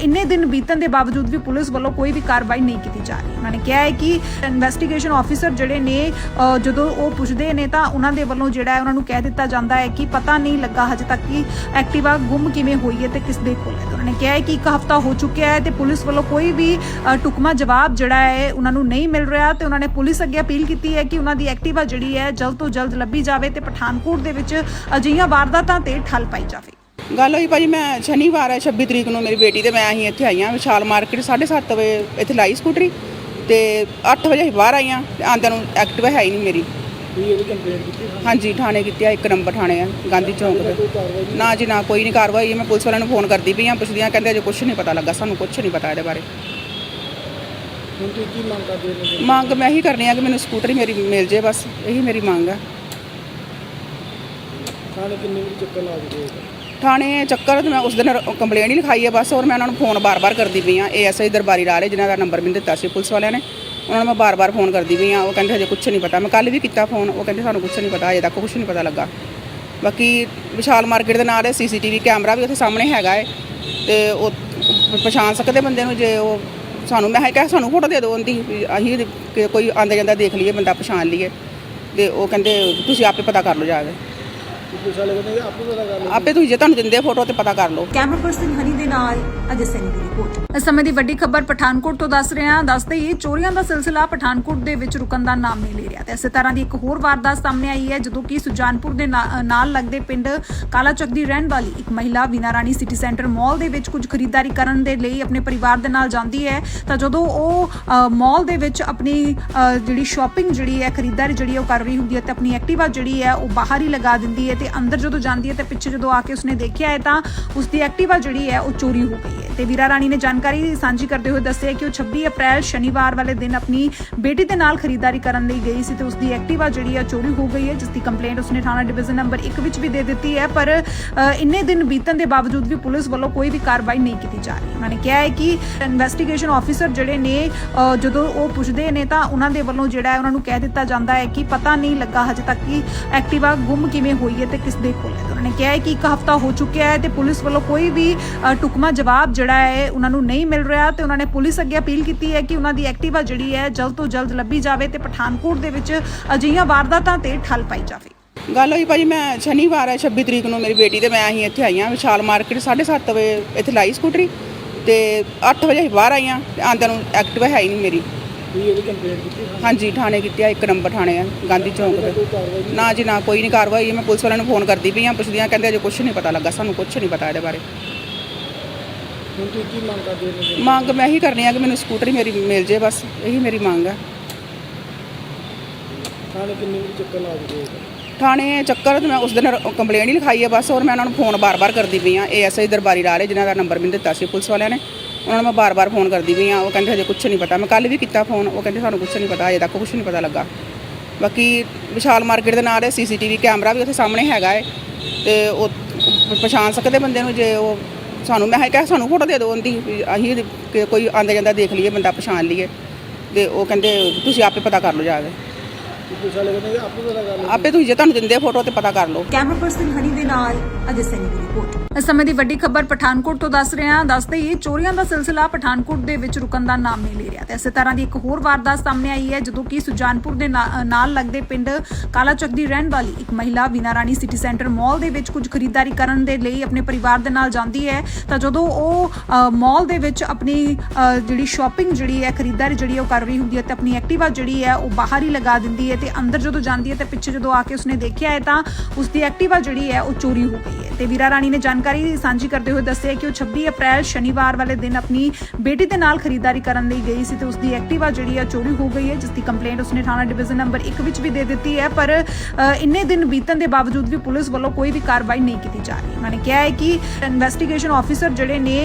ਇੰਨੇ ਦਿਨ ਬੀਤਣ ਦੇ ਬਾਵਜੂਦ ਵੀ ਪੁਲਿਸ ਵੱਲੋਂ ਕੋਈ ਵੀ ਕਾਰਵਾਈ ਨਹੀਂ ਕੀਤੀ ਜਾ ਰਹੀ। ਉਹਨਾਂ ਨੇ ਕਿਹਾ ਹੈ ਕਿ ਇਨਵੈਸਟੀਗੇਸ਼ਨ ਆਫੀਸਰ ਜਿਹੜੇ ਨੇ ਜਦੋਂ ਉਹ ਪੁੱਛਦੇ ਨੇ ਤਾਂ ਉਹਨਾਂ ਦੇ ਵੱਲੋਂ ਜਿਹੜਾ ਹੈ ਉਹਨਾਂ ਨੂੰ ਕਹਿ ਦਿੱਤਾ ਜਾਂਦਾ ਹੈ ਕਿ ਪਤਾ ਨਹੀਂ ਲੱਗਾ ਹਜੇ ਤੱਕ ਕਿ ਐਕਟਿਵਾ ਗੁੰਮ ਕਿਵੇਂ ਹੋਈ ਹੈ ਤੇ ਕਿਸ ਦੇ ਕੋਲ ਹੈ? ਉਹਨਾਂ ਨੇ ਕਿਹਾ ਹੈ ਕਿ ਇੱਕ ਹਫਤਾ ਹੋ ਚੁੱਕਿਆ ਹੈ ਤੇ ਪੁਲਿਸ ਵੱਲੋਂ ਕੋਈ ਵੀ ਟੁਕਮਾ ਜਵਾਬ ਜਿਹੜਾ ਹੈ ਉਹਨਾਂ ਨੂੰ ਨਹੀਂ ਮਿਲ ਰਿਹਾ ਤੇ ਉਹਨਾਂ ਨੇ ਪੁਲਿਸ ਅੱਗੇ ਅਪੀਲ ਕੀਤੀ ਹੈ ਕਿ ਉਹਨਾਂ ਦੀ ਐਕਟਿਵਾ ਜਿਹੜੀ ਹੈ ਜਲਦ ਤੋਂ ਜਲਦ ਲੱਭੀ ਜਾਵੇ ਤੇ ਪਠਾਨਕੋਟ ਦੇ ਵਿੱਚ ਅਜਿਹੀਆਂ ਵਾਰਦਾਤਾਂ ਤੇ ਠੱਲ ਪਾਈ ਜਾਵੇ। ਗੱਲ ਹੋਈ ਭਾਜੀ, ਮੈਂ ਸ਼ਨੀਵਾਰ ਹੈ 26 ਤਰੀਕ ਨੂੰ ਮੇਰੀ ਬੇਟੀ ਤੇ ਮੈਂ ਅਸੀਂ ਇੱਥੇ ਆਈਆਂ, ਵਿਸ਼ਾਲ ਮਾਰਕੀਟ 7:30 ਵਜੇ ਇੱਥੇ ਲਾਈ ਸਕੂਟਰੀ ਤੇ 8 ਵਜੇ ਅਸੀਂ ਬਾਹਰ ਆਈਆਂ ਤੇ ਆਂਦਿਆਂ ਨੂੰ ਐਕਟਿਵਾ ਹੈ ਹੀ ਨਹੀਂ ਮੇਰੀ। ਤੁਸੀਂ ਇਹਦੀ ਕੰਪਲੇਂਟ ਕੀਤੀ ਥਾਣੇ? ਹਾਂਜੀ ਥਾਣੇ ਕੀਤੀ ਆ ਇੱਕ ਨੰਬਰ ਥਾਣੇ ਆ ਗਾਂਧੀ ਚੌਂਕ ਤੇ ਨਾ ਜੀ ਨਾ ਕੋਈ ਨਹੀਂ ਕਾਰਵਾਈ ਹੋਈ। ਮੈਂ ਪੁਲਿਸ ਵਾਲਿਆਂ ਨੂੰ ਫੋਨ ਕਰਦੀ ਪਈ ਆ ਪੁੱਛਦੀਆਂ ਕਹਿੰਦੇ ਅਜੇ ਕੁਝ ਨਹੀਂ ਪਤਾ ਲੱਗਾ ਸਾਨੂੰ ਕੁਝ ਨਹੀਂ ਪਤਾ ਇਹਦੇ ਬਾਰੇ ਹੁਣ ਤੁਸੀਂ ਕੀ ਮੰਗ ਕਰਦੇ ਹੋ ਇਹਨਾਂ ਤੋਂ? ਮੰਗ ਮੈਂ ਇਹੀ ਕਰਨੀ ਆ ਕਿ ਮੈਨੂੰ ਸਕੂਟਰੀ ਮੇਰੀ ਮਿਲ ਜੇ ਬਸ ਇਹੀ ਮੇਰੀ ਮੰਗ ਆ ਥਾਣੇ ਕਿੰਨੇ ਵਜੇ ਚੱਕਰ ਲਾ ਦਿੱਤੇ ਥਾਣੇ ਚੱਕਰ ਤੇ ਮੈਂ ਉਸ ਦਿਨ ਕੰਪਲੇਂਟ ਹੀ ਲਿਖਾਈ ਹੈ ਬਸ ਔਰ ਮੈਂ ਉਹਨਾਂ ਨੂੰ ਫੋਨ ਬਾਰ-ਬਾਰ ਕਰਦੀ ਪਈ ਆ ਏਐਸਆਈ ਦਰਬਾਰੀ ਲਾਲੇ ਜਿਨ੍ਹਾਂ ਦਾ ਨੰਬਰ ਮੈਨੂੰ ਦਿੱਤਾ ਸੀ ਪੁਲਿਸ ਵਾਲਿਆਂ ਨੇ ਉਹਨਾਂ ਨੂੰ ਮੈਂ ਬਾਰ-ਬਾਰ ਫੋਨ ਕਰਦੀ ਪਈ ਆ ਉਹ ਕਹਿੰਦੇ ਹਜੇ ਕੁਝ ਨਹੀਂ ਪਤਾ। ਮੈਂ ਕੱਲ ਵੀ ਕੀਤਾ ਫੋਨ, ਉਹ ਕਹਿੰਦੇ ਸਾਨੂੰ ਕੁਝ ਨਹੀਂ ਪਤਾ ਅਜੇ ਤੱਕ ਕੁਝ ਨਹੀਂ ਪਤਾ ਲੱਗਾ। ਬਾਕੀ ਵਿਸ਼ਾਲ ਮਾਰਕੀਟ ਦੇ ਨਾਲ ਸੀਸੀਟੀਵੀ ਕੈਮਰਾ ਵੀ ਉੱਥੇ ਸਾਹਮਣੇ ਹੈਗਾ ਹੈ ਤੇ ਉਹ ਪਛਾਣ ਸਕਦੇ ਬੰਦੇ ਨੂੰ ਜੇ ਉਹ ਸਾਨੂੰ, ਮੈਂ ਕਿਹਾ ਸਾਨੂੰ ਫੋਟੋ ਦੇ ਦਿਓ ਉਹਦੀ, ਵੀ ਅਸੀਂ ਕੋਈ ਆਂਦਾ ਜਾਂਦਾ ਦੇਖ ਲਈਏ, ਬੰਦਾ ਪਛਾਣ ਲਈਏ। ਤੇ ਉਹ ਕਹਿੰਦੇ, ਤੁਸੀਂ ਆਪੇ ਪਤਾ ਕਰ ਲਓ ਜਾ ਕੇ। ਪੁਲਿਸ ਵਾਲੇ ਕਹਿੰਦੇ ਆਪੇ ਪਤਾ ਕਰ ਲਓ। ਆਪੇ ਤੁਸੀਂ ਜੇ ਤੁਹਾਨੂੰ ਦਿੰਦੇ ਫੋਟੋ ਤੇ ਪਤਾ ਕਰ ਲਓ। ਕੈਮਰਾ ਪਰਸਨ ਹਨੀ ਦੇ ਨਾਲ ਅਜੇ ਸੈਨੀ ਦੀ ਰਿਪੋਰਟ। ਇਸ ਸਮੇਂ ਦੀ ਵੱਡੀ ਖਬਰ ਪਠਾਨਕੋਟ ਤੋਂ ਦੱਸ ਰਹੇ ਹਾਂ। ਦੱਸਦੇ ਹੀ ਚੋਰੀਆਂ ਦਾ ਸਿਲਸਿਲਾ ਪਠਾਨਕੋਟ ਦੇ ਵਿੱਚ ਰੁਕਣ ਦਾ ਨਾਮ ਨਹੀਂ ਲੈ ਰਿਹਾ ਤੇ ਇਸੇ ਤਰ੍ਹਾਂ ਦੀ ਇੱਕ ਹੋਰ ਵਾਰਦਾਤ ਸਾਹਮਣੇ ਆਈ ਹੈ ਜਦੋਂ ਕਿ ਸੁਜਾਨਪੁਰ ਦੇ ਨਾਲ ਲੱਗਦੇ ਪਿੰਡ ਕਾਲਾਚੱਕ ਦੀ ਰਹਿਣ ਵਾਲੀ ਇੱਕ ਮਹਿਲਾ ਵੀਨਾ ਰਾਣੀ ਸਿਟੀ ਸੈਂਟਰ ਮਾਲ ਦੇ ਵਿੱਚ ਕੁਝ ਖਰੀਦਦਾਰੀ ਕਰਨ ਦੇ ਲਈ ਆਪਣੇ ਪਰਿਵਾਰ ਦੇ ਨਾਲ ਜਾਂਦੀ ਹੈ। ਤਾਂ ਜਦੋਂ ਉਹ ਮਾਲ ਦੇ ਵਿੱਚ ਆਪਣੀ ਜਿਹੜੀ ਸ਼ਾਪਿੰਗ ਜਿਹੜੀ ਹੈ ਖਰੀਦਦਾਰੀ ਜਿਹੜੀ ਉਹ ਕਰ ਰਹੀ ਹੁੰਦੀ ਹੈ ਤੇ ਆਪਣੀ ਐਕਟਿਵਾ ਜਿਹੜੀ ਹੈ ਉਹ ਬਾਹਰ ਹੀ ਲਗਾ ਦਿੰਦੀ ਹੈ ਤੇ ਅੰਦਰ ਜਦੋਂ ਜਾਂਦੀ ਹੈ ਤੇ ਪਿੱਛੇ ਜਦੋਂ ਆ ਕੇ ਉਸਨੇ ਦੇਖਿਆ ਹੈ ਤਾਂ ਉਸਦੀ ਐਕਟਿਵਾ ਜਿਹੜੀ ਹੈ ਉਹ ਚੋਰੀ ਹੋ ਗਈ ਹੈ। ਤੇ ਵੀਰਾ ਰਾਣੀ ਨੇ ਜਾਣਕਾਰੀ ਸਾਂਝੀ ਕਰਦੇ ਹੋਏ ਦੱਸਿਆ ਕਿ ਉਹ 26 ਅਪ੍ਰੈਲ ਸ਼ਨੀਵਾਰ ਵਾਲੇ ਦਿਨ ਆਪਣੀ ਬੇਟੀ ਦੇ ਨਾਲ ਖਰੀਦਦਾਰੀ ਕਰਨ ਲਈ ਗਈ ਸੀ ਤੇ ਉਸਦੀ ਐਕਟਿਵਾ ਜਿਹੜੀ ਹੈ ਚੋਰੀ ਹੋ ਗਈ ਹੈ ਜਿਸ ਦੀ ਕੰਪਲੇਂਟ ਉਸਨੇ ਥਾਣਾ ਡਿਵੀਜ਼ਨ ਨੰਬਰ 1 ਵਿੱਚ ਵੀ ਦੇ ਦਿੱਤੀ ਹੈ। ਪਰ ਇੰਨੇ ਦਿਨ ਬੀਤਣ ਦੇ ਬਾਵਜੂਦ ਵੀ ਪੁਲਿਸ ਵੱਲੋਂ ਕੋਈ ਵੀ ਕਾਰਵਾਈ ਨਹੀਂ ਕੀਤੀ ਜਾ ਰਹੀ। ਉਹਨਾਂ ਨੇ ਕਿਹਾ ਹੈ ਕਿ ਇਨਵੈਸਟੀਗੇਸ਼ਨ ਆਫੀਸਰ ਜਿਹੜੇ ਨੇ ਜਦੋਂ ਉਹ ਪੁੱਛਦੇ ਨੇ ਤਾਂ ਉਹਨਾਂ ਦੇ ਵੱਲੋਂ ਜਿਹੜਾ ਹੈ ਉਹਨਾਂ ਨੂੰ ਕਹਿ ਦਿੱਤਾ ਜਾਂਦਾ ਹੈ ਕਿ ਪਤਾ ਨਹੀਂ ਲੱਗਾ ਹਜੇ ਤੱਕ ਕਿ ਐਕਟਿਵਾ ਗੁੰਮ ਕਿਵੇਂ ਹੋਈ ਹੈ। ਤੇ ਕਿਸ ਦੇ ਕੋਲ ਹੈ? ਉਹਨਾਂ ਨੇ ਕਿਹਾ ਹੈ ਕਿ ਇੱਕ ਹਫਤਾ ਹੋ ਚੁੱਕਿਆ ਹੈ ਤੇ ਪੁਲਿਸ ਵੱਲੋਂ ਕੋਈ ਵੀ ਟੁਕਮਾ ਜਵਾਬ ਜਿਹੜਾ ਹੈ ਉਹਨਾਂ ਨੂੰ ਨਹੀਂ ਮਿਲ ਰਿਹਾ ਤੇ ਉਹਨਾਂ ਨੇ ਪੁਲਿਸ ਅੱਗੇ ਅਪੀਲ ਕੀਤੀ ਹੈ ਕਿ ਉਹਨਾਂ ਦੀ ਐਕਟਿਵਾ ਜਿਹੜੀ ਹੈ ਜਲਦ ਤੋਂ ਜਲਦ ਲੱਭੀ ਜਾਵੇ ਤੇ ਪਠਾਨਕੋਟ ਦੇ ਵਿੱਚ ਅਜਿਹੀਆਂ ਵਾਰਦਾਤਾਂ ਤੇ ਠੱਲ ਪਾਈ ਜਾਵੇ। ਗੱਲ ਹੋਈ ਭਾਜੀ, ਮੈਂ ਸ਼ਨੀਵਾਰ ਹੈ 26 ਤਰੀਕ ਨੂੰ ਮੇਰੀ ਬੇਟੀ ਤੇ ਮੈਂ ਅਸੀਂ ਇੱਥੇ ਆਈਆਂ, ਵਿਸ਼ਾਲ ਮਾਰਕੀਟ 7:30 ਵਜੇ ਇੱਥੇ ਲਾਈ ਸਕੂਟਰੀ ਤੇ 8 ਵਜੇ ਅਸੀਂ ਬਾਹਰ ਆਈਆਂ ਤੇ ਆਂਦਿਆਂ ਨੂੰ ਐਕਟਿਵਾ ਹੈ ਹੀ ਨਹੀਂ ਮੇਰੀ। ਤੁਸੀਂ ਇਹਦੀ ਕੰਪਲੇਂਟ ਕੀਤੀ ਥਾਣੇ? ਹਾਂਜੀ ਥਾਣੇ ਕੀਤੀ ਆ ਇੱਕ ਨੰਬਰ ਥਾਣੇ ਆ ਗਾਂਧੀ ਚੌਂਕ ਤੇ ਨਾ ਜੀ ਨਾ ਕੋਈ ਨਹੀਂ ਕਾਰਵਾਈ। ਮੈਂ ਪੁਲਿਸ ਵਾਲਿਆਂ ਨੂੰ ਫੋਨ ਕਰਦੀ ਪਈ ਆ ਪੁੱਛਦੀਆਂ ਕਹਿੰਦੇ ਅਜੇ ਕੁਝ ਨਹੀਂ ਪਤਾ ਲੱਗਾ ਸਾਨੂੰ ਕੁਝ ਨਹੀਂ ਪਤਾ ਇਹਦੇ ਬਾਰੇ ਹੁਣ ਤੁਸੀਂ ਕੀ ਮੰਗ ਕਰਦੇ ਹੋ ਇਹਨਾਂ ਤੋਂ? ਮੰਗ ਮੈਂ ਇਹੀ ਕਰਨੀ ਆ ਕਿ ਮੈਨੂੰ ਸਕੂਟਰੀ ਮੇਰੀ ਮਿਲ ਜੇ ਬਸ ਇਹੀ ਮੇਰੀ ਮੰਗ ਆ ਥਾਣੇ ਕਿੰਨੇ ਚੱਕਰ ਲਾ ਦਿੱਤੇ ਥਾਣੇ ਚੱਕਰ ਤੇ ਮੈਂ ਉਸ ਦਿਨ ਕੰਪਲੇਂਟ ਹੀ ਲਿਖਾਈ ਹੈ ਬਸ ਔਰ ਮੈਂ ਉਹਨਾਂ ਨੂੰ ਫੋਨ ਬਾਰ-ਬਾਰ ਕਰਦੀ ਪਈ ਆ ਏਐਸਆਈ ਦਰਬਾਰੀ ਲਾਲੇ ਜਿਨ੍ਹਾਂ ਦਾ ਨੰਬਰ ਮੈਨੂੰ ਦਿੱਤਾ ਸੀ ਪੁਲਿਸ ਵਾਲਿਆਂ ਨੇ ਉਹਨਾਂ ਨੂੰ ਮੈਂ ਬਾਰ-ਬਾਰ ਫੋਨ ਕਰਦੀ ਵੀ ਆ ਉਹ ਕਹਿੰਦੇ ਹਜੇ ਕੁਝ ਨਹੀਂ ਪਤਾ। ਮੈਂ ਕੱਲ ਵੀ ਕੀਤਾ ਫੋਨ, ਉਹ ਕਹਿੰਦੇ ਸਾਨੂੰ ਕੁਝ ਨਹੀਂ ਪਤਾ ਅਜੇ ਤੱਕ ਕੁਝ ਨਹੀਂ ਪਤਾ ਲੱਗਾ। ਬਾਕੀ ਵਿਸ਼ਾਲ ਮਾਰਕੀਟ ਦੇ ਨਾਲ ਸੀਸੀਟੀਵੀ ਕੈਮਰਾ ਵੀ ਉੱਥੇ ਸਾਹਮਣੇ ਹੈਗਾ ਹੈ ਤੇ ਉਹ ਪਛਾਣ ਸਕਦੇ ਬੰਦੇ ਨੂੰ ਜੇ ਉਹ ਸਾਨੂੰ, ਮੈਂ ਕਿਹਾ ਸਾਨੂੰ ਫੋਟੋ ਦੇ ਦਿਓ ਉਹਦੀ, ਵੀ ਅਸੀਂ ਕੋਈ ਆਂਦਾ ਜਾਂਦਾ ਦੇਖ ਲਈਏ, ਬੰਦਾ ਪਛਾਣ ਲਈਏ। ਤੇ ਉਹ ਕਹਿੰਦੇ, ਤੁਸੀਂ ਆਪੇ ਪਤਾ ਕਰ ਲਓ ਜਾ ਕੇ। ਪੁਲਿਸ ਵਾਲੇ ਕਹਿੰਦੇ ਆਪੇ ਪਤਾ ਕਰ ਲਓ। ਆਪੇ ਤੁਸੀਂ ਜੇ ਤੁਹਾਨੂੰ ਦਿੰਦੇ ਫੋਟੋ ਤੇ ਪਤਾ ਕਰ ਲਓ। ਕੈਮਰਾ ਪਰਸਨ ਹਨੀ ਦੇ ਨਾਲ ਅਜੇ ਸੈਨੀ ਦੀ ਰਿਪੋਰਟ ਇਸ ਸਮੇਂ ਦੀ ਵੱਡੀ ਖਬਰ ਪਠਾਨਕੋਟ ਤੋਂ ਦੱਸ ਰਹੇ ਹਾਂ। ਦੱਸਦੇ ਹੀ ਚੋਰੀਆਂ ਦਾ ਸਿਲਸਿਲਾ ਪਠਾਨਕੋਟ ਦੇ ਵਿੱਚ ਰੁਕਣ ਦਾ ਨਾਮ ਨਹੀਂ ਲੈ ਰਿਹਾ ਤੇ ਇਸੇ ਤਰ੍ਹਾਂ ਦੀ ਇੱਕ ਹੋਰ ਵਾਰਦਾਤ ਸਾਹਮਣੇ ਆਈ ਹੈ ਜਦੋਂ ਕਿ ਸੁਜਾਨਪੁਰ ਦੇ ਨਾਲ ਲੱਗਦੇ ਪਿੰਡ ਕਾਲਾਚੱਕ ਦੀ ਰਹਿਣ ਵਾਲੀ ਇੱਕ ਮਹਿਲਾ ਵੀਨਾ ਰਾਣੀ ਸਿਟੀ ਸੈਂਟਰ ਮਾਲ ਦੇ ਵਿੱਚ ਕੁਝ ਖਰੀਦਦਾਰੀ ਕਰਨ ਦੇ ਲਈ ਆਪਣੇ ਪਰਿਵਾਰ ਦੇ ਨਾਲ ਜਾਂਦੀ ਹੈ। ਤਾਂ ਜਦੋਂ ਉਹ ਮਾਲ ਦੇ ਵਿੱਚ ਆਪਣੀ ਜਿਹੜੀ ਸ਼ਾਪਿੰਗ ਜਿਹੜੀ ਹੈ ਖਰੀਦਦਾਰੀ ਜਿਹੜੀ ਉਹ ਕਰ ਰਹੀ ਹੁੰਦੀ ਹੈ ਤੇ ਆਪਣੀ ਐਕਟਿਵਾ ਜਿਹੜੀ ਹੈ ਉਹ ਬਾਹਰ ਹੀ ਲਗਾ ਦਿੰਦੀ ਹੈ ਤੇ ਅੰਦਰ ਜਦੋਂ ਜਾਂਦੀ ਹੈ ਤੇ ਪਿੱਛੇ ਜਦੋਂ ਆ ਕੇ ਉਸਨੇ ਦੇਖਿਆ ਹੈ ਤਾਂ ਉਸਦੀ ਐਕਟਿਵਾ ਜਿਹੜੀ ਹੈ ਉਹ ਚੋਰੀ ਹੋ ਗਈ ਹੈ। ਤੇ ਵੀਰਾ ਰਾਣੀ ਨੇ ਜਾਣਕਾਰੀ ਸਾਂਝੀ ਕਰਦੇ ਹੋਏ ਦੱਸਿਆ ਕਿ ਉਹ 26 ਅਪ੍ਰੈਲ ਸ਼ਨੀਵਾਰ ਵਾਲੇ ਦਿਨ ਆਪਣੀ ਬੇਟੀ ਦੇ ਨਾਲ ਖਰੀਦਦਾਰੀ ਕਰਨ ਲਈ ਗਈ ਸੀ ਤੇ ਉਸਦੀ ਐਕਟਿਵਾ ਜਿਹੜੀ ਹੈ ਚੋਰੀ ਹੋ ਗਈ ਹੈ, ਜਿਸ ਦੀ ਕੰਪਲੇਂਟ ਉਸਨੇ ਥਾਣਾ ਡਿਵੀਜ਼ਨ ਨੰਬਰ 1 ਵਿੱਚ ਵੀ ਦੇ ਦਿੱਤੀ ਹੈ। ਪਰ ਇੰਨੇ ਦਿਨ ਬੀਤਣ ਦੇ ਬਾਵਜੂਦ ਵੀ ਪੁਲਿਸ ਵੱਲੋਂ ਕੋਈ ਵੀ ਕਾਰਵਾਈ ਨਹੀਂ ਕੀਤੀ ਜਾ ਰਹੀ। ਉਹਨਾਂ ਨੇ ਕਿਹਾ ਹੈ ਕਿ ਇਨਵੈਸਟੀਗੇਸ਼ਨ ਆਫੀਸਰ ਜਿਹੜੇ ਨੇ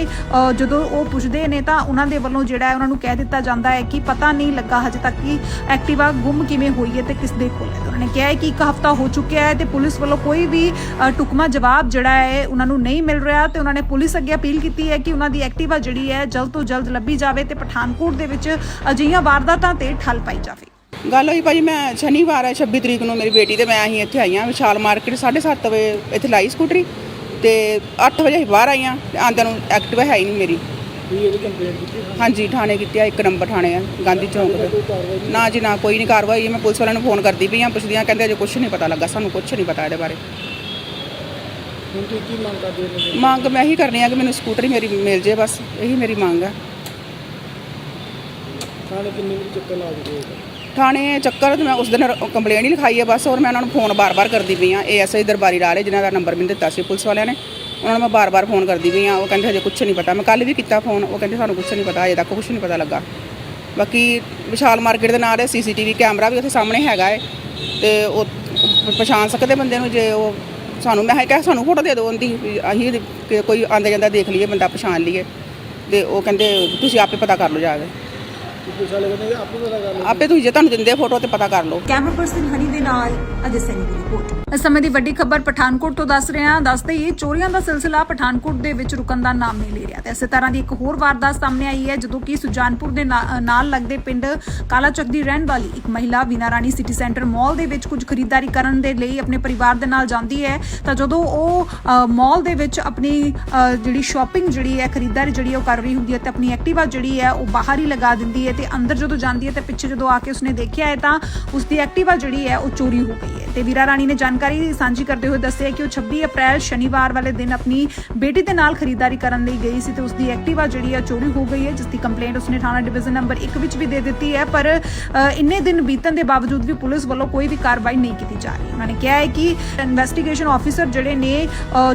ਜਦੋਂ ਉਹ ਪੁੱਛਦੇ ਨੇ ਤਾਂ ਉਹਨਾਂ ਦੇ ਵੱਲੋਂ ਜਿਹੜਾ ਹੈ ਉਹਨਾਂ ਨੂੰ ਕਹਿ ਦਿੱਤਾ ਜਾਂਦਾ ਹੈ ਕਿ ਪਤਾ ਨਹੀਂ ਲੱਗਾ ਹਜੇ ਤੱਕ ਕਿ ਐਕਟਿਵਾ ਗੁੰਮ ਕਿਵੇਂ ਹੋਈ ਹੈ। ਤੇ ਕਿਸ ਦੇ ਕੋਲ ਹੈ? ਉਹਨਾਂ ਨੇ ਕਿਹਾ ਹੈ ਕਿ ਇੱਕ ਹਫਤਾ ਹੋ ਚੁੱਕਿਆ ਹੈ ਤੇ ਪੁਲਿਸ ਵੱਲੋਂ ਕੋਈ ਵੀ ਟੁਕਮਾ ਜਵਾਬ ਜਿਹੜਾ ਹੈ ਉਹਨਾਂ ਨੂੰ ਨਹੀਂ ਮਿਲ ਰਿਹਾ ਤੇ ਉਹਨਾਂ ਨੇ ਪੁਲਿਸ ਅੱਗੇ ਅਪੀਲ ਕੀਤੀ ਹੈ ਕਿ ਉਹਨਾਂ ਦੀ ਐਕਟਿਵਾ ਜਿਹੜੀ ਹੈ ਜਲਦ ਤੋਂ ਜਲਦ ਲੱਭੀ ਜਾਵੇ ਤੇ ਪਠਾਨਕੋਟ ਦੇ ਵਿੱਚ ਅਜਿਹੀਆਂ ਵਾਰਦਾਤਾਂ ਤੇ ਠੱਲ ਪਾਈ ਜਾਵੇ। ਗੱਲ ਹੋਈ ਭਾਜੀ, ਮੈਂ ਸ਼ਨੀਵਾਰ ਹੈ 26 ਤਰੀਕ ਨੂੰ ਮੇਰੀ ਬੇਟੀ ਤੇ ਮੈਂ ਅਸੀਂ ਇੱਥੇ ਆਈਆਂ, ਵਿਸ਼ਾਲ ਮਾਰਕੀਟ 7:30 ਵਜੇ ਇੱਥੇ ਲਾਈ ਸਕੂਟਰੀ ਤੇ 8 ਵਜੇ ਅਸੀਂ ਬਾਹਰ ਆਈਆਂ ਤੇ ਆਂਦਿਆਂ ਨੂੰ ਐਕਟਿਵਾ ਹੈ ਹੀ ਨਹੀਂ ਮੇਰੀ। ਤੁਸੀਂ ਇਹਦੀ ਕੰਪਲੇਂਟ ਕੀਤੀ ਥਾਣੇ? ਹਾਂਜੀ ਥਾਣੇ ਕੀਤੀ ਆ ਇੱਕ ਨੰਬਰ ਥਾਣੇ ਆ ਗਾਂਧੀ ਚੌਂਕ ਤੇ ਨਾ ਜੀ ਨਾ ਕੋਈ ਨਹੀਂ ਕਾਰਵਾਈ। ਮੈਂ ਪੁਲਿਸ ਵਾਲਿਆਂ ਨੂੰ ਫੋਨ ਕਰਦੀ ਪਈ ਆ ਪੁੱਛਦੀਆਂ ਕਹਿੰਦੇ ਅਜੇ ਕੁਝ ਨਹੀਂ ਪਤਾ ਲੱਗਾ ਸਾਨੂੰ ਕੁਝ ਨਹੀਂ ਪਤਾ ਇਹਦੇ ਬਾਰੇ ਹੁਣ ਤੁਸੀਂ ਕੀ ਮੰਗ ਕਰਦੇ ਹੋ ਇਹਨਾਂ ਤੋਂ? ਮੰਗ ਮੈਂ ਇਹੀ ਕਰਨੀ ਆ ਕਿ ਮੈਨੂੰ ਸਕੂਟਰੀ ਮੇਰੀ ਮਿਲ ਜੇ ਬਸ ਇਹੀ ਮੇਰੀ ਮੰਗ ਆ ਥਾਣੇ ਕਿੰਨੇ ਵਜੇ ਚੱਕਰ ਲਾ ਹੋ ਥਾਣੇ ਚੱਕਰ ਤੇ ਮੈਂ ਉਸ ਦਿਨ ਕੰਪਲੇਂਟ ਹੀ ਲਿਖਾਈ ਹੈ ਬਸ ਔਰ ਮੈਂ ਉਹਨਾਂ ਨੂੰ ਫੋਨ ਬਾਰ-ਬਾਰ ਕਰਦੀ ਪਈ ਆ ਏਐਸਆਈ ਦਰਬਾਰੀ ਲਾਲੇ ਜਿਨ੍ਹਾਂ ਦਾ ਨੰਬਰ ਮੈਨੂੰ ਦਿੱਤਾ ਸੀ ਪੁਲਿਸ ਵਾਲਿਆਂ ਨੇ ਉਹਨਾਂ ਨੂੰ ਮੈਂ ਬਾਰ-ਬਾਰ ਫੋਨ ਕਰਦੀ ਪਈ ਆ ਉਹ ਕਹਿੰਦੇ ਹਜੇ ਕੁਝ ਨਹੀਂ ਪਤਾ। ਮੈਂ ਕੱਲ ਵੀ ਕੀਤਾ ਫੋਨ, ਉਹ ਕਹਿੰਦੇ ਸਾਨੂੰ ਕੁਝ ਨਹੀਂ ਪਤਾ, ਹਜੇ ਤੱਕ ਕੁਝ ਨਹੀਂ ਪਤਾ ਲੱਗਾ। ਬਾਕੀ ਵਿਸ਼ਾਲ ਮਾਰਕੀਟ ਦੇ ਨਾਲ ਸੀਸੀਟੀਵੀ ਕੈਮਰਾ ਵੀ ਉੱਥੇ ਸਾਹਮਣੇ ਹੈਗਾ ਹੈ ਤੇ ਉਹ ਪਛਾਣ ਸਕਦੇ ਬੰਦੇ ਨੂੰ ਜੇ ਉਹ ਸਾਨੂੰ, ਮੈਂ ਕਿਹਾ ਸਾਨੂੰ ਫੋਟੋ ਦੇ ਦਿਓ ਉਹਦੀ, ਵੀ ਅਸੀਂ ਕੋਈ ਆਂਦਾ ਜਾਂਦਾ ਦੇਖ ਲਈਏ, ਬੰਦਾ ਪਛਾਣ ਲਈਏ। ਤੇ ਉਹ ਕਹਿੰਦੇ ਤੁਸੀਂ ਆਪੇ ਪਤਾ ਕਰ ਲਓ ਜਾ ਕੇ। ਆਪੇ ਆਪੇ ਤੁਸੀਂ ਜੇ ਤੁਹਾਨੂੰ ਦਿੰਦੇ ਫੋਟੋ ਤੇ ਪਤਾ ਕਰ ਲਓ। ਕੈਮਰਾ ਪਰਸਨ ਹਨੀ ਦੇ ਨਾਲ ਅਜੇ ਸੈਨੀ ਦੀ ਰਿਪੋਰਟ। ਇਸ ਸਮੇਂ ਦੀ ਵੱਡੀ ਖਬਰ ਪਠਾਨਕੋਟ ਤੋਂ ਦੱਸ ਰਹੇ ਹਾਂ। ਦੱਸਦੇ ਹੀ ਚੋਰੀਆਂ ਦਾ ਸਿਲਸਿਲਾ ਪਠਾਨਕੋਟ ਦੇ ਵਿੱਚ ਰੁਕਣ ਦਾ ਨਾਮ ਨਹੀਂ ਲੈ ਰਿਹਾ ਤੇ ਇਸੇ ਤਰ੍ਹਾਂ ਦੀ ਇੱਕ ਹੋਰ ਵਾਰਦਾਤ ਸਾਹਮਣੇ ਆਈ ਹੈ ਜਦੋਂ ਕਿ ਸੁਜਾਨਪੁਰ ਦੇ ਨਾ- ਨਾਲ ਲੱਗਦੇ ਪਿੰਡ ਕਾਲਾਚੱਕ ਦੀ ਰਹਿਣ ਵਾਲੀ ਇੱਕ ਮਹਿਲਾ ਵੀਨਾ ਰਾਣੀ ਸਿਟੀ ਸੈਂਟਰ ਮਾਲ ਦੇ ਵਿੱਚ ਕੁਝ ਖਰੀਦਦਾਰੀ ਕਰਨ ਦੇ ਲਈ ਆਪਣੇ ਪਰਿਵਾਰ ਦੇ ਨਾਲ ਜਾਂਦੀ ਹੈ। ਤਾਂ ਜਦੋਂ ਉਹ ਅ, ਮਾਲ ਦੇ ਵਿੱਚ ਆਪਣੀ ਜਿਹੜੀ ਸ਼ਾਪਿੰਗ ਜਿਹੜੀ ਹੈ ਖਰੀਦਦਾਰੀ ਜਿਹੜੀ ਉਹ ਕਰ ਰਹੀ ਹੁੰਦੀ ਹੈ ਤੇ ਆਪਣੀ ਐਕਟਿਵਾ ਜਿਹੜੀ ਹੈ ਉਹ ਬਾਹਰ ਹੀ ਲਗਾ ਦਿੰਦੀ ਹੈ ਤੇ ਅੰਦਰ ਜਦੋਂ ਜਾਂਦੀ ਹੈ ਤੇ ਪਿੱਛੇ ਜਦੋਂ ਆ ਕੇ ਉਸਨੇ ਦੇਖਿਆ ਹੈ ਤਾਂ ਉਸ ਦੀ ਐਕਟਿਵਾ ਜਿਹੜੀ ਹੈ ਉਹ ਚੋਰੀ ਹੋ ਗਈ ਹੈ। ਤੇ ਵੀਰਾ ਰਾਣੀ ਨੇ ਜਾਣਕਾਰੀ ਸਾਂਝੀ ਕਰਦੇ ਹੋਏ ਦੱਸਿਆ ਕਿ ਉਹ 26 ਅਪ੍ਰੈਲ ਸ਼ਨੀਵਾਰ ਵਾਲੇ ਦਿਨ ਆਪਣੀ ਬੇਟੀ ਦੇ ਨਾਲ ਖਰੀਦਦਾਰੀ ਕਰਨ ਲਈ ਗਈ ਸੀ ਤੇ ਉਸ ਦੀ ਐਕਟਿਵਾ ਜਿਹੜੀ ਹੈ ਚੋਰੀ ਹੋ ਗਈ ਹੈ ਜਿਸ ਦੀ ਕੰਪਲੇਂਟ ਉਸਨੇ ਥਾਣਾ ਡਿਵੀਜ਼ਨ ਨੰਬਰ 1 ਵਿੱਚ ਵੀ ਦੇ ਦਿੱਤੀ ਹੈ। ਪਰ ਇੰਨੇ ਦਿਨ ਬੀਤਣ ਦੇ ਬਾਵਜੂਦ ਵੀ ਪੁਲਿਸ ਵੱਲੋਂ ਕੋਈ ਵੀ ਕਾਰਵਾਈ ਨਹੀਂ ਕੀਤੀ ਜਾ ਰਹੀ। ਉਹਨਾਂ ਨੇ ਕਿਹਾ ਹੈ ਕਿ ਇਨਵੈਸਟੀਗੇਸ਼ਨ ਆਫੀਸਰ ਜਿਹੜੇ ਨੇ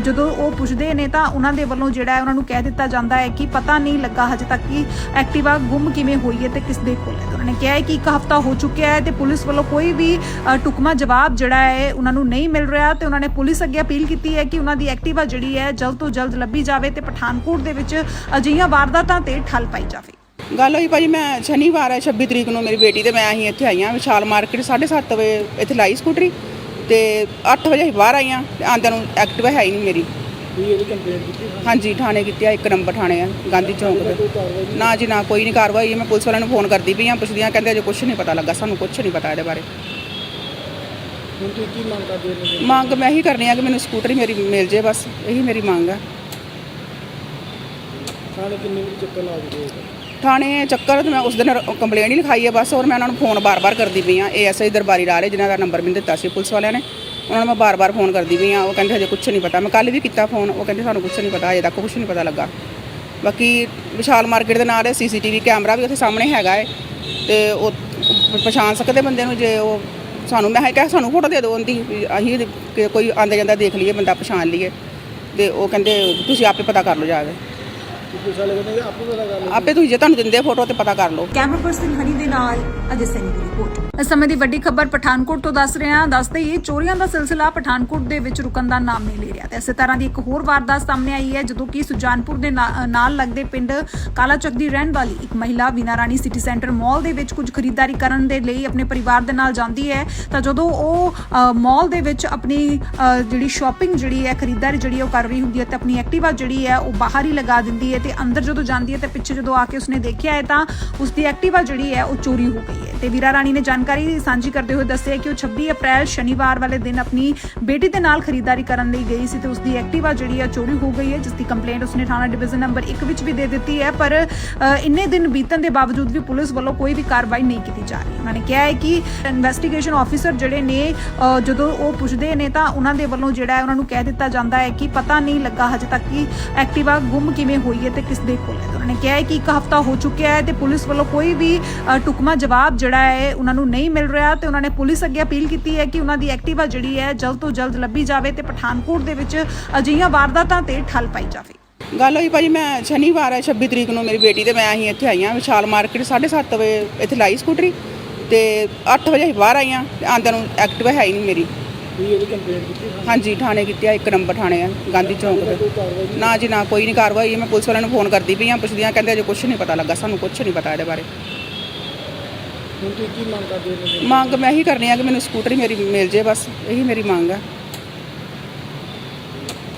ਜਦੋਂ ਉਹ ਪੁੱਛਦੇ ਨੇ ਤਾਂ ਉਹਨਾਂ ਦੇ ਵੱਲੋਂ ਜਿਹੜਾ ਹੈ ਉਹਨਾਂ ਨੂੰ ਕਹਿ ਦਿੱਤਾ ਜਾਂਦਾ ਹੈ ਕਿ ਪਤਾ ਨਹੀਂ ਲੱਗਾ ਹਜੇ ਤੱਕ ਕਿ ਐਕਟਿਵਾ ਗੁੰਮ ਕਿਵੇਂ ਹੋਈ ਹੈ ਤੇ ਕਿਸ ਦੇ ਕੋਲ ਹੈ। ਉਹਨਾਂ ਨੇ ਕਿਹਾ ਹੈ ਕਿ ਇੱਕ ਹਫਤਾ ਹੋ ਚੁੱਕਿਆ ਹੈ ਤੇ ਪੁਲਿਸ ਵੱਲੋਂ ਕੋਈ ਵੀ ਅ, ਢੁਕਵਾਂ ਜਵਾਬ ਜਿਹੜਾ ਹੈ, ਉਹਨਾਂ ਨੂੰ ਨਹੀਂ ਮਿਲ ਰਿਹਾ ਤੇ ਉਹਨਾਂ ਨੇ ਪੁਲਿਸ ਅੱਗੇ ਅਪੀਲ ਕੀਤੀ ਹੈ ਕਿ ਉਹਨਾਂ ਦੀ ਐਕਟਿਵਾ ਜਿਹੜੀ ਹੈ, ਜਲਦ ਤੋਂ ਜਲਦ ਲੱਭੀ ਜਾਵੇ ਤੇ ਪਠਾਨਕੋਟ ਦੇ ਵਿੱਚ ਅਜਿਹੀਆਂ ਵਾਰਦਾਤਾਂ ਤੇ ਠੱਲ ਪਾਈ ਜਾਵੇ। ਗੱਲ ਹੋਈ ਭਾਜੀ, ਮੈਂ ਸ਼ਨੀਵਾਰ ਹੈ 26 ਤਰੀਕ ਨੂੰ ਮੇਰੀ ਬੇਟੀ ਤੇ ਮੈਂ ਅਸੀਂ ਇੱਥੇ ਆਈਆਂ, ਵਿਸ਼ਾਲ ਮਾਰਕੀਟ 7:30 ਵਜੇ ਇੱਥੇ ਲਾਈ ਸਕੂਟਰੀ ਤੇ 8 ਵਜੇ ਅਸੀਂ ਬਾਹਰ ਆਈਆਂ ਤੇ ਆਂਦਿਆਂ ਨੂੰ ਐਕਟਿਵਾ ਹੈ ਹੀ ਨਹੀਂ ਮੇਰੀ। ਹਾਂਜੀ, ਥਾਣੇ ਕੀਤੀ ਆ, ਇੱਕ ਨੰਬਰ ਥਾਣੇ ਆ, ਗਾਂਧੀ ਚੌਂਕ ਕੋਈ ਨਾ ਜੀ, ਨਾ ਕੋਈ ਨਹੀਂ, ਕਾਰਵਾਈ, ਮੈਂ ਪੁਲਿਸ ਵਾਲਿਆਂ ਨੂੰ ਫੋਨ ਕਰਦੀ ਪਈ ਆ ਪੁੱਛਦੀਆਂ ਕਹਿੰਦੇ ਅਜੇ ਕੁਝ ਨਹੀਂ ਪਤਾ ਲੱਗਾ, ਸਾਨੂੰ ਕੁਝ ਨਹੀਂ ਪਤਾ ਇਹਦੇ ਬਾਰੇ। ਹੁਣ ਤੁਸੀਂ ਕੀ ਮੰਗ ਕਰਦੇ ਹੋ ਇਹਨਾਂ ਮੰਗ ਮੈਂ ਇਹੀ ਕਰਨੀ ਆ ਕਿ ਮੈਨੂੰ ਸਕੂਟਰੀ ਮੇਰੀ ਮਿਲ ਜੇ ਬਸ ਇਹੀ ਮੇਰੀ ਮੰਗ ਆ। ਥਾਣੇ ਕਿੰਨੇ ਵਜੇ ਚੱਕਰ ਲਾ ਹੋ? ਥਾਣੇ ਚੱਕਰ ਤੇ ਮੈਂ ਉਸ ਦਿਨ ਕੰਪਲੇਂਟ ਹੀ ਲਿਖਾਈ ਹੈ ਬਸ ਔਰ ਮੈਂ ਉਹਨਾਂ ਨੂੰ ਫੋਨ ਬਾਰ-ਬਾਰ ਕਰਦੀ ਪਈ ਆ। ਏਐਸਆਈ ਦਰਬਾਰੀ ਲਾਲੇ ਜਿਨ੍ਹਾਂ ਦਾ ਨੰਬਰ ਮੈਨੂੰ ਦਿੱਤਾ ਸੀ ਪੁਲਿਸ ਵਾਲਿਆਂ ਨੇ ਉਹਨਾਂ ਨੂੰ ਮੈਂ ਬਾਰ-ਬਾਰ ਫੋਨ ਕਰਦੀ ਪਈ ਆ। ਉਹ ਕਹਿੰਦੇ ਹਜੇ ਕੁਝ ਨਹੀਂ ਪਤਾ। ਮੈਂ ਕੱਲ ਵੀ ਕੀਤਾ ਫੋਨ ਉਹ ਕਹਿੰਦੇ ਸਾਨੂੰ ਕੁਝ ਨਹੀਂ ਪਤਾ ਹਜੇ ਤੱਕ ਕੁਝ ਨਹੀਂ ਪਤਾ ਲੱਗਾ। ਬਾਕੀ ਵਿਸ਼ਾਲ ਮਾਰਕੀਟ ਦੇ ਨਾਲ ਸੀਸੀਟੀਵੀ ਕੈਮਰਾ ਵੀ ਉੱਥੇ ਸਾਹਮਣੇ ਹੈਗਾ ਹੈ ਤੇ ਉਹ ਪਛਾਣ ਸਕਦੇ ਬੰਦੇ ਨੂੰ ਜੇ ਉਹ ਸਾਨੂੰ, ਮੈਂ ਕਿਹਾ ਸਾਨੂੰ ਫੋਟੋ ਦੇ ਦਿਓ ਉਹਦੀ, ਵੀ ਅਸੀਂ ਕਿ ਕੋਈ ਆਂਦਾ ਜਾਂਦਾ ਦੇਖ ਲਈਏ, ਬੰਦਾ ਪਛਾਣ ਲਈਏ। ਤੇ ਉਹ ਕਹਿੰਦੇ, ਤੁਸੀਂ ਆਪੇ ਪਤਾ ਕਰ ਲਓ ਜਾ ਕੇ। ਪੁਲਿਸ ਵਾਲੇ ਕਹਿੰਦੇ ਆਪੇ ਪਤਾ ਕਰ ਲਓ। ਆਪੇ ਤੁਸੀਂ ਜੇ ਤੁਹਾਨੂੰ ਦਿੰਦੇ ਫੋਟੋ ਤੇ ਪਤਾ ਕਰ ਲਓ। ਕੈਮਰਾ ਪਰਸਨ ਹਨੀ ਦੇ ਨਾਲ ਅਜੇ ਸੈਨੀ ਦੀ ਰਿਪੋਰਟ। ਇਸ ਸਮੇਂ ਦੀ ਵੱਡੀ ਖਬਰ ਪਠਾਨਕੋਟ ਤੋਂ ਦੱਸ ਰਹੇ ਹਾਂ। ਦੱਸਦੇ ਹੀ ਚੋਰੀਆਂ ਦਾ ਸਿਲਸਿਲਾ ਪਠਾਨਕੋਟ ਦੇ ਵਿੱਚ ਰੁਕਣ ਦਾ ਨਾਮ ਨਹੀਂ ਲੈ ਰਿਹਾ ਤੇ ਇਸੇ ਤਰ੍ਹਾਂ ਦੀ ਇੱਕ ਹੋਰ ਵਾਰਦਾਤ ਸਾਹਮਣੇ ਆਈ ਹੈ ਜਦੋਂ ਕਿ ਸੁਜਾਨਪੁਰ ਦੇ ਨਾਲ ਲੱਗਦੇ ਪਿੰਡ ਕਾਲਾਚੱਕ ਦੀ ਰਹਿਣ ਵਾਲੀ ਇੱਕ ਮਹਿਲਾ ਵੀਨਾ ਰਾਣੀ ਸਿਟੀ ਸੈਂਟਰ ਮਾਲ ਦੇ ਵਿੱਚ ਕੁਝ ਖਰੀਦਦਾਰੀ ਕਰਨ ਦੇ ਲਈ ਆਪਣੇ ਪਰਿਵਾਰ ਦੇ ਨਾਲ ਜਾਂਦੀ ਹੈ। ਤਾਂ ਜਦੋਂ ਉਹ ਮਾਲ ਦੇ ਵਿੱਚ ਆਪਣੀ ਜਿਹੜੀ ਸ਼ਾਪਿੰਗ ਜਿਹੜੀ ਹੈ ਖਰੀਦਦਾਰੀ ਜਿਹੜੀ ਉਹ ਕਰ ਰਹੀ ਹੁੰਦੀ ਹੈ ਤੇ ਆਪਣੀ ਐਕਟਿਵਾ ਜਿਹੜੀ ਹੈ ਉਹ ਬਾਹਰ ਹੀ ਲਗਾ ਦਿੰਦੀ ਹੈ ਤੇ ਅੰਦਰ ਜਦੋਂ ਜਾਂਦੀ ਹੈ ਤੇ ਪਿੱਛੇ ਜਦੋਂ ਆ ਕੇ ਉਸਨੇ ਦੇਖਿਆ ਹੈ ਤਾਂ ਉਸ ਦੀ ਐਕਟਿਵਾ ਜਿਹੜੀ ਹੈ ਉਹ ਚੋਰੀ ਹੋ ਗਈ ਹੈ। ਤੇ ਵੀਰਾ ਰਾਣੀ ਨੇ ਜਾਣਕਾਰੀ ਸਾਂਝੀ ਕਰਦੇ ਹੋਏ ਦੱਸਿਆ ਕਿ ਉਹ 26 ਅਪ੍ਰੈਲ ਸ਼ਨੀਵਾਰ ਵਾਲੇ ਦਿਨ ਆਪਣੀ ਬੇਟੀ ਦੇ ਨਾਲ ਖਰੀਦਦਾਰੀ ਕਰਨ ਲਈ ਗਈ ਸੀ ਤੇ ਉਸ ਦੀ ਐਕਟਿਵਾ ਜਿਹੜੀ ਹੈ ਚੋਰੀ ਹੋ ਗਈ ਹੈ ਜਿਸ ਦੀ ਕੰਪਲੇਂਟ ਉਸਨੇ ਥਾਣਾ ਡਿਵੀਜ਼ਨ ਨੰਬਰ 1 ਵਿੱਚ ਵੀ ਦੇ ਦਿੱਤੀ ਹੈ। ਪਰ ਇੰਨੇ ਦਿਨ ਬੀਤਣ ਦੇ ਬਾਵਜੂਦ ਵੀ ਪੁਲਿਸ ਵੱਲੋਂ ਕੋਈ ਵੀ ਕਾਰਵਾਈ ਨਹੀਂ ਕੀਤੀ ਜਾ ਰਹੀ। ਉਹਨਾਂ ਨੇ ਕਿਹਾ ਹੈ ਕਿ ਇਨਵੈਸਟੀਗੇਸ਼ਨ ਆਫੀਸਰ ਜਿਹੜੇ ਨੇ ਜਦੋਂ ਉਹ ਪੁੱਛਦੇ ਨੇ ਤਾਂ ਉਹਨਾਂ ਦੇ ਵੱਲੋਂ ਜਿਹੜਾ ਹੈ ਉਹਨਾਂ ਨੂੰ ਕਹਿ ਦਿੱਤਾ ਜਾਂਦਾ ਹੈ ਕਿ ਪਤਾ ਨਹੀਂ ਲੱਗਾ ਹਜੇ ਤੱਕ ਕਿ ਐਕਟਿਵਾ ਗੁੰਮ ਕਿਵੇਂ ਹੋਈ ਹੈ ਤੇ ਕਿਸ ਦੇ ਕੋਲ ਹੈ। ਉਹਨਾਂ ਨੇ ਕਿਹਾ ਹੈ ਕਿ ਇੱਕ ਹਫਤਾ ਹੋ ਚੁੱਕਿਆ ਹੈ ਤੇ ਪੁਲਿਸ ਵੱਲੋਂ ਕੋਈ ਵੀ ਅ, ਢੁਕਵਾਂ ਜਵਾਬ ਜਿਹੜਾ ਹੈ ਉਹਨਾਂ ਨੂੰ ਨਹੀਂ ਮਿਲ ਰਿਹਾ ਤੇ ਉਹਨਾਂ ਨੇ ਪੁਲਿਸ ਅੱਗੇ ਅਪੀਲ ਕੀਤੀ ਹੈ ਕਿ ਉਹਨਾਂ ਦੀ ਐਕਟਿਵਾ ਜਿਹੜੀ ਹੈ, ਜਲਦ ਤੋਂ ਜਲਦ ਲੱਭੀ ਜਾਵੇ ਤੇ ਪਠਾਨਕੋਟ ਦੇ ਵਿੱਚ ਅਜਿਹੀਆਂ ਵਾਰਦਾਤਾਂ ਤੇ ਠੱਲ ਪਾਈ ਜਾਵੇ। ਗੱਲ ਹੋਈ ਭਾਜੀ, ਮੈਂ ਸ਼ਨੀਵਾਰ ਹੈ 26 ਤਰੀਕ ਨੂੰ ਮੇਰੀ ਬੇਟੀ ਤੇ ਮੈਂ ਅਸੀਂ ਇੱਥੇ ਆਈਆਂ, ਵਿਸ਼ਾਲ ਮਾਰਕੀਟ 7:30 ਵਜੇ ਇੱਥੇ ਲਾਈ ਸਕੂਟਰੀ ਤੇ 8 ਵਜੇ ਅਸੀਂ ਬਾਹਰ ਆਈਆਂ ਤੇ ਆਂਦਿਆਂ ਨੂੰ ਐਕਟਿਵਾ ਹੈ ਹੀ ਨਹੀਂ ਮੇਰੀ। ਹਾਂਜੀ, ਥਾਣੇ ਕੀਤੀ ਆ, ਇੱਕ ਨੰਬਰ ਥਾਣੇ ਆ, ਗਾਂਧੀ ਚੌਂਕ ਤੇ। ਨਾ ਜੀ, ਨਾ ਕੋਈ ਨਹੀਂ ਕਾਰਵਾਈ, ਮੈਂ ਪੁਲਿਸ ਵਾਲਿਆਂ ਨੂੰ ਫੋਨ ਕਰਦੀ ਪਈ ਆ ਪੁੱਛਦੀਆਂ ਕਹਿੰਦੇ ਅਜੇ ਕੁਝ ਨਹੀਂ ਪਤਾ ਲੱਗਾ, ਸਾਨੂੰ ਕੁਝ ਨਹੀਂ ਪਤਾ ਇਹਦੇ ਬਾਰੇ। ਹੁਣ ਤੁਸੀਂ ਕੀ ਮੰਗ ਕਰਦੇ ਹੋ ਇਹਨਾਂ ਮੰਗ ਮੈਂ ਇਹੀ ਕਰਨੀ ਆ ਕਿ ਮੈਨੂੰ ਸਕੂਟਰੀ ਮੇਰੀ ਮਿਲ ਜੇ ਬਸ ਇਹੀ ਮੇਰੀ ਮੰਗ ਆ।